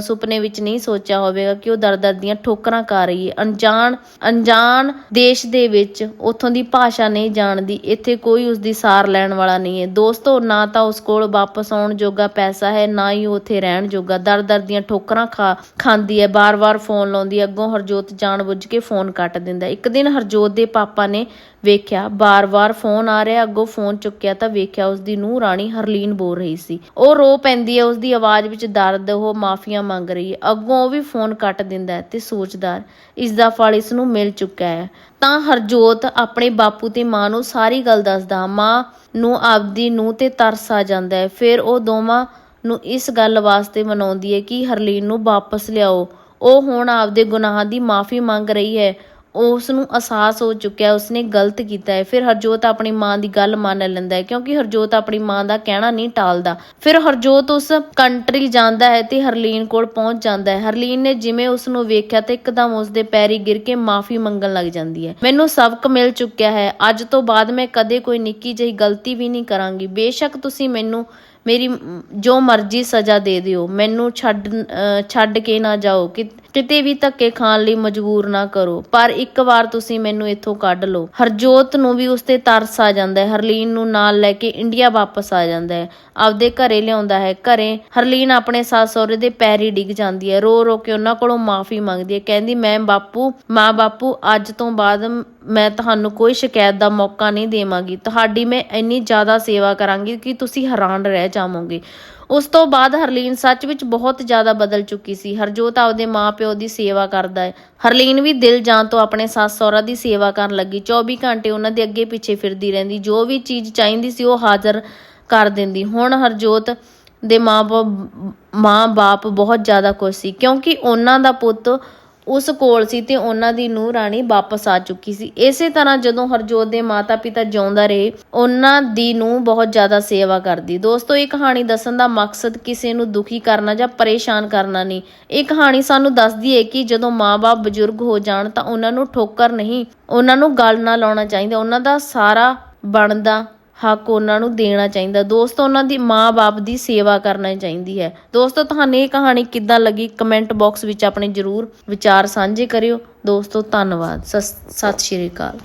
ਸੁਪਨੇ ਵਿੱਚ ਨਹੀਂ ਸੋਚਿਆ ਹੋਵੇਗਾ ਕਿ ਉਹ ਦਰ-ਦਰ ਦੀਆਂ ਠੋਕਰਾਂ ਖਾ ਰਹੀ ਹੈ। ਅਣਜਾਣ ਅਣਜਾਣ ਦੇਸ਼ ਦੇ ਵਿੱਚ ਉਥੋਂ ਦੀ ਭਾਸ਼ਾ ਨਹੀਂ ਜਾਣਦੀ, ਇੱਥੇ ਕੋਈ ਉਸਦੀ ਸਾਰ ਲੈਣ ਵਾਲਾ ਨਹੀਂ ਹੈ। ਦੋਸਤੋ, ਨਾ ਤਾਂ ਉਸ ਕੋਲ ਵਾਪਸ ਆਉਣ ਜੋਗਾ ਪੈਸਾ ਹੈ, ਨਾ ਹੀ ਉਹ ਰਹਿਣ ਜੋਗਾ। ਦਰ-ਦਰ ਦੀਆਂ ਠੋਕਰਾਂ ਖਾ, ਖਾਂਦੀ ਹੈ ਬਾਰ-ਬਾਰ ਫੋਨ ਲਾਉਂਦੀ ਹੈ, ਅੱਗੋਂ ਹਰਜੋਤ ਜਾਣ ਬੁੱਝ ਕੇ ਫੋਨ ਕੱਟ ਦਿੰਦਾ ਇੱਕ ਦਿਨ ਹਰਜੋਤ ਦੇ ਪਾਪਾ ਨੇ ਵੇਖਿਆ। ਬਾਰ-ਬਾਰ ਫੋਨ ਆ ਰਿਹਾ ਅੱਗੋਂ ਫੋਨ ਚੁੱਕਿਆ ਤਾਂ ਵੇਖਿਆ ਉਸਦੀ ਨੂੰਹ ਰਾਣੀ ਹਰਲੀਨ ਬੋਲ ਰਹੀ ਸੀ। ਉਹ ਰੋ ਪੈਂਦੀ ਹੈ ਉਸਦੀ ਆਵਾਜ਼ ਵਿੱਚ ਦਰਦ ਉਹ ਮਾਫੀਆਂ ਮੰਗ ਰਹੀ ਹੈ। ਅੱਗੋਂ ਉਹ ਵੀ ਫੋਨ ਕੱਟ ਦਿੰਦਾ ਹੈ ਤੇ ਸੋਚਦਾ ਹੈ, ਇਸ ਦਾ ਫਲ ਇਸ ਨੂੰ ਮਿਲ ਚੁੱਕਾ ਹੈ। ਤਾਂ ਹਰਜੋਤ ਆਪਣੇ ਬਾਪੂ ਤੇ ਮਾਂ ਨੂੰ ਸਾਰੀ ਗੱਲ ਦੱਸਦਾ ਮਾਂ ਨੂੰ ਆਪਦੀ ਨੂੰ ਤੇ ਤਰਸ ਆ ਜਾਂਦਾ ਹੈ। ਫਿਰ ਉਹ ਦੋਵਾਂ ਨੂੰ ਇਸ ਗੱਲ ਵਾਸਤੇ ਮਨਾਉਂਦੀ ਹੈ ਕਿ ਹਰਲੀਨ ਨੂੰ ਵਾਪਸ ਲਿਆਓ। ਉਹ ਹੁਣ ਆਪਦੇ ਗੁਨਾਹਾਂ ਦੀ ਮਾਫੀ ਮੰਗ ਰਹੀ ਹੈ। ਉਸ ਨੂੰ ਅਹਿਸਾਸ ਹੋ ਚੁੱਕਿਆ, ਉਸਨੇ ਗਲਤ ਕੀਤਾ ਹੈ। ਫਿਰ ਹਰਜੋਤ ਆਪਣੀ ਮਾਂ ਦੀ ਗੱਲ ਮੰਨ ਲੈਂਦਾ ਹੈ, ਕਿਉਂਕਿ ਹਰਜੋਤ ਆਪਣੀ ਮਾਂ ਦਾ ਕਹਿਣਾ ਨਹੀਂ ਟਾਲਦਾ। ਫਿਰ ਹਰਜੋਤ ਉਸ ਕੰਟਰੀ ਜਾਂਦਾ ਹੈ ਤੇ ਹਰਲੀਨ ਕੋਲ ਪਹੁੰਚ ਜਾਂਦਾ ਹੈ। ਹਰਲੀਨ ਨੇ ਜਿਵੇਂ ਉਸ ਨੂੰ ਵੇਖਿਆ ਤੇ ਇੱਕਦਮ ਉਸ ਦੇ ਪੈਰੀ ਗਿਰ ਕੇ ਮਾਫੀ ਮੰਗਣ ਲੱਗ ਜਾਂਦੀ ਹੈ। ਮੈਨੂੰ ਸਬਕ ਮਿਲ ਚੁੱਕਿਆ ਹੈ। ਅੱਜ ਤੋਂ ਬਾਅਦ ਮੈਂ ਕਦੇ ਕੋਈ ਨਿੱਕੀ ਜਿਹੀ ਗਲਤੀ ਵੀ ਨਹੀਂ ਕਰਾਂਗੀ। ਬੇਸ਼ੱਕ ਤੁਸੀਂ ਮੈਨੂੰ ਮੇਰੀ, ਜੋ ਮਰਜ਼ੀ ਸਜ਼ਾ ਦੇ ਦਿਓ। ਮੈਨੂੰ ਛੱਡ, ਅਹ ਛੱਡ ਕੇ ਨਾ ਜਾਓ ਕਿ ਕਿਤੇ ਵੀ ਧੱਕੇ ਖਾਣ ਲਈ ਮਜਬੂਰ ਨਾ ਕਰੋ। ਪਰ ਇੱਕ ਵਾਰ ਤੁਸੀਂ ਮੈਨੂੰ ਇੱਥੋਂ ਕੱਢ ਲਓ। ਹਰਜੋਤ ਨੂੰ ਵੀ ਉਸ ਤੇ ਤਰਸ ਆ ਜਾਂਦਾ ਹੈ। ਹਰਲੀਨ ਨੂੰ ਨਾਲ ਲੈ ਕੇ ਇੰਡੀਆ ਵਾਪਸ ਆ ਜਾਂਦਾ ਹੈ। ਆਪਦੇ ਘਰੇ ਲਿਆਉਂਦਾ ਹੈ। ਘਰੇ ਹਰਲੀਨ ਆਪਣੇ ਸੱਸ ਸਹੁਰੇ ਦੇ ਪੈਰੀ ਡਿੱਗ ਜਾਂਦੀ ਹੈ। ਰੋ ਰੋ ਕੇ ਉਹਨਾਂ ਕੋਲੋਂ ਮਾਫੀ ਮੰਗਦੀ ਹੈ। ਕਹਿੰਦੀ, ਮੈਂ ਬਾਪੂ, ਮਾਂ ਬਾਪੂ, ਅੱਜ ਤੋਂ ਬਾਅਦ ਮੈਂ ਤੁਹਾਨੂੰ ਕੋਈ ਸ਼ਿਕਾਇਤ ਦਾ ਮੌਕਾ ਨਹੀਂ ਦੇਵਾਂਗੀ। ਤੁਹਾਡੀ ਮੈਂ ਇੰਨੀ ਜ਼ਿਆਦਾ ਸੇਵਾ ਕਰਾਂਗੀ ਕਿ ਤੁਸੀਂ ਹੈਰਾਨ ਰਹਿ ਜਾਵੋਗੇ। ਉਸ ਤੋਂ ਬਾਅਦ ਹਰਲੀਨ ਸੱਚ ਵਿੱਚ ਬਹੁਤ ਜ਼ਿਆਦਾ ਬਦਲ ਚੁੱਕੀ ਸੀ। ਹਰਜੋਤ ਆਪਦੇ ਮਾਪਿਓ ਦੀ ਸੇਵਾ ਕਰਦਾ ਹੈ। ਹਰਲੀਨ ਵੀ ਦਿਲ ਜਾਨ ਤੋਂ ਆਪਣੇ ਸੱਸ ਸਹੁਰਾ ਦੀ ਸੇਵਾ ਕਰਨ ਲੱਗੀ। 24 ਘੰਟੇ ਉਹਨਾਂ ਦੇ ਅੱਗੇ ਪਿੱਛੇ ਫਿਰਦੀ ਰਹਿੰਦੀ। ਜੋ ਵੀ ਚੀਜ਼ ਚਾਹੀਦੀ ਸੀ ਉਹ ਹਾਜ਼ਰ ਕਰ ਦਿੰਦੀ। ਹੁਣ ਹਰਜੋਤ ਦੇ ਮਾਂ ਮਾਂ ਬਾਪ ਬਹੁਤ ਜ਼ਿਆਦਾ ਖੁਸ਼ ਸੀ ਕਿਉਂਕਿ ਉਹਨਾਂ ਦਾ ਪੁੱਤ ਉਸ ਕੋਲ ਸੀ ਤੇ ਉਹਨਾਂ ਦੀ ਨੂੰਹ ਰਾਣੀ ਵਾਪਸ ਆ ਚੁੱਕੀ ਸੀ। ਇਸੇ ਤਰ੍ਹਾਂ ਜਦੋਂ ਹਰਜੋਤ ਦੇ ਮਾਤਾ-ਪਿਤਾ ਜਿਉਂਦਾ ਰਹੇ, ਉਹਨਾਂ ਦੀ ਨੂੰਹ ਬਹੁਤ ਜ਼ਿਆਦਾ ਸੇਵਾ ਕਰਦੀ। ਦੋਸਤੋ, ਇਹ ਕਹਾਣੀ ਦੱਸਣ ਦਾ ਮਕਸਦ ਕਿਸੇ ਨੂੰ ਦੁਖੀ ਕਰਨਾ ਜਾਂ ਪਰੇਸ਼ਾਨ ਕਰਨਾ ਨਹੀਂ। ਇਹ ਕਹਾਣੀ ਸਾਨੂੰ ਦੱਸਦੀ ਹੈ ਕਿ ਜਦੋਂ ਮਾਂ-ਬਾਪ ਬਜ਼ੁਰਗ ਹੋ ਜਾਣ ਤਾਂ ਉਹਨਾਂ ਨੂੰ ਠੋਕਰ ਨਹੀਂ, ਉਹਨਾਂ ਨੂੰ ਗੱਲ ਨਾ ਲਾਉਣਾ ਚਾਹੀਦਾ। ਉਹਨਾਂ ਦਾ ਸਾਰਾ ਬਣਦਾ ਹੱਕ ਉਹਨਾਂ ਨੂੰ ਦੇਣਾ ਚਾਹੀਦਾ। ਦੋਸਤੋ, ਉਹਨਾਂ ਦੀ ਮਾਂ-ਬਾਪ ਦੀ ਸੇਵਾ ਕਰਨਾ ਚਾਹੀਦੀ ਹੈ। ਦੋਸਤੋ, ਤੁਹਾਨੂੰ ਇਹ ਕਹਾਣੀ ਕਿੱਦਾਂ ਲੱਗੀ? ਕਮੈਂਟ ਬਾਕਸ ਵਿੱਚ ਆਪਣੇ ਜਰੂਰ ਵਿਚਾਰ ਸਾਂਝੇ ਕਰਿਓ। ਦੋਸਤੋ, ਧੰਨਵਾਦ। ਸਸ- ਸਤਿ ਸ਼੍ਰੀ ਅਕਾਲ।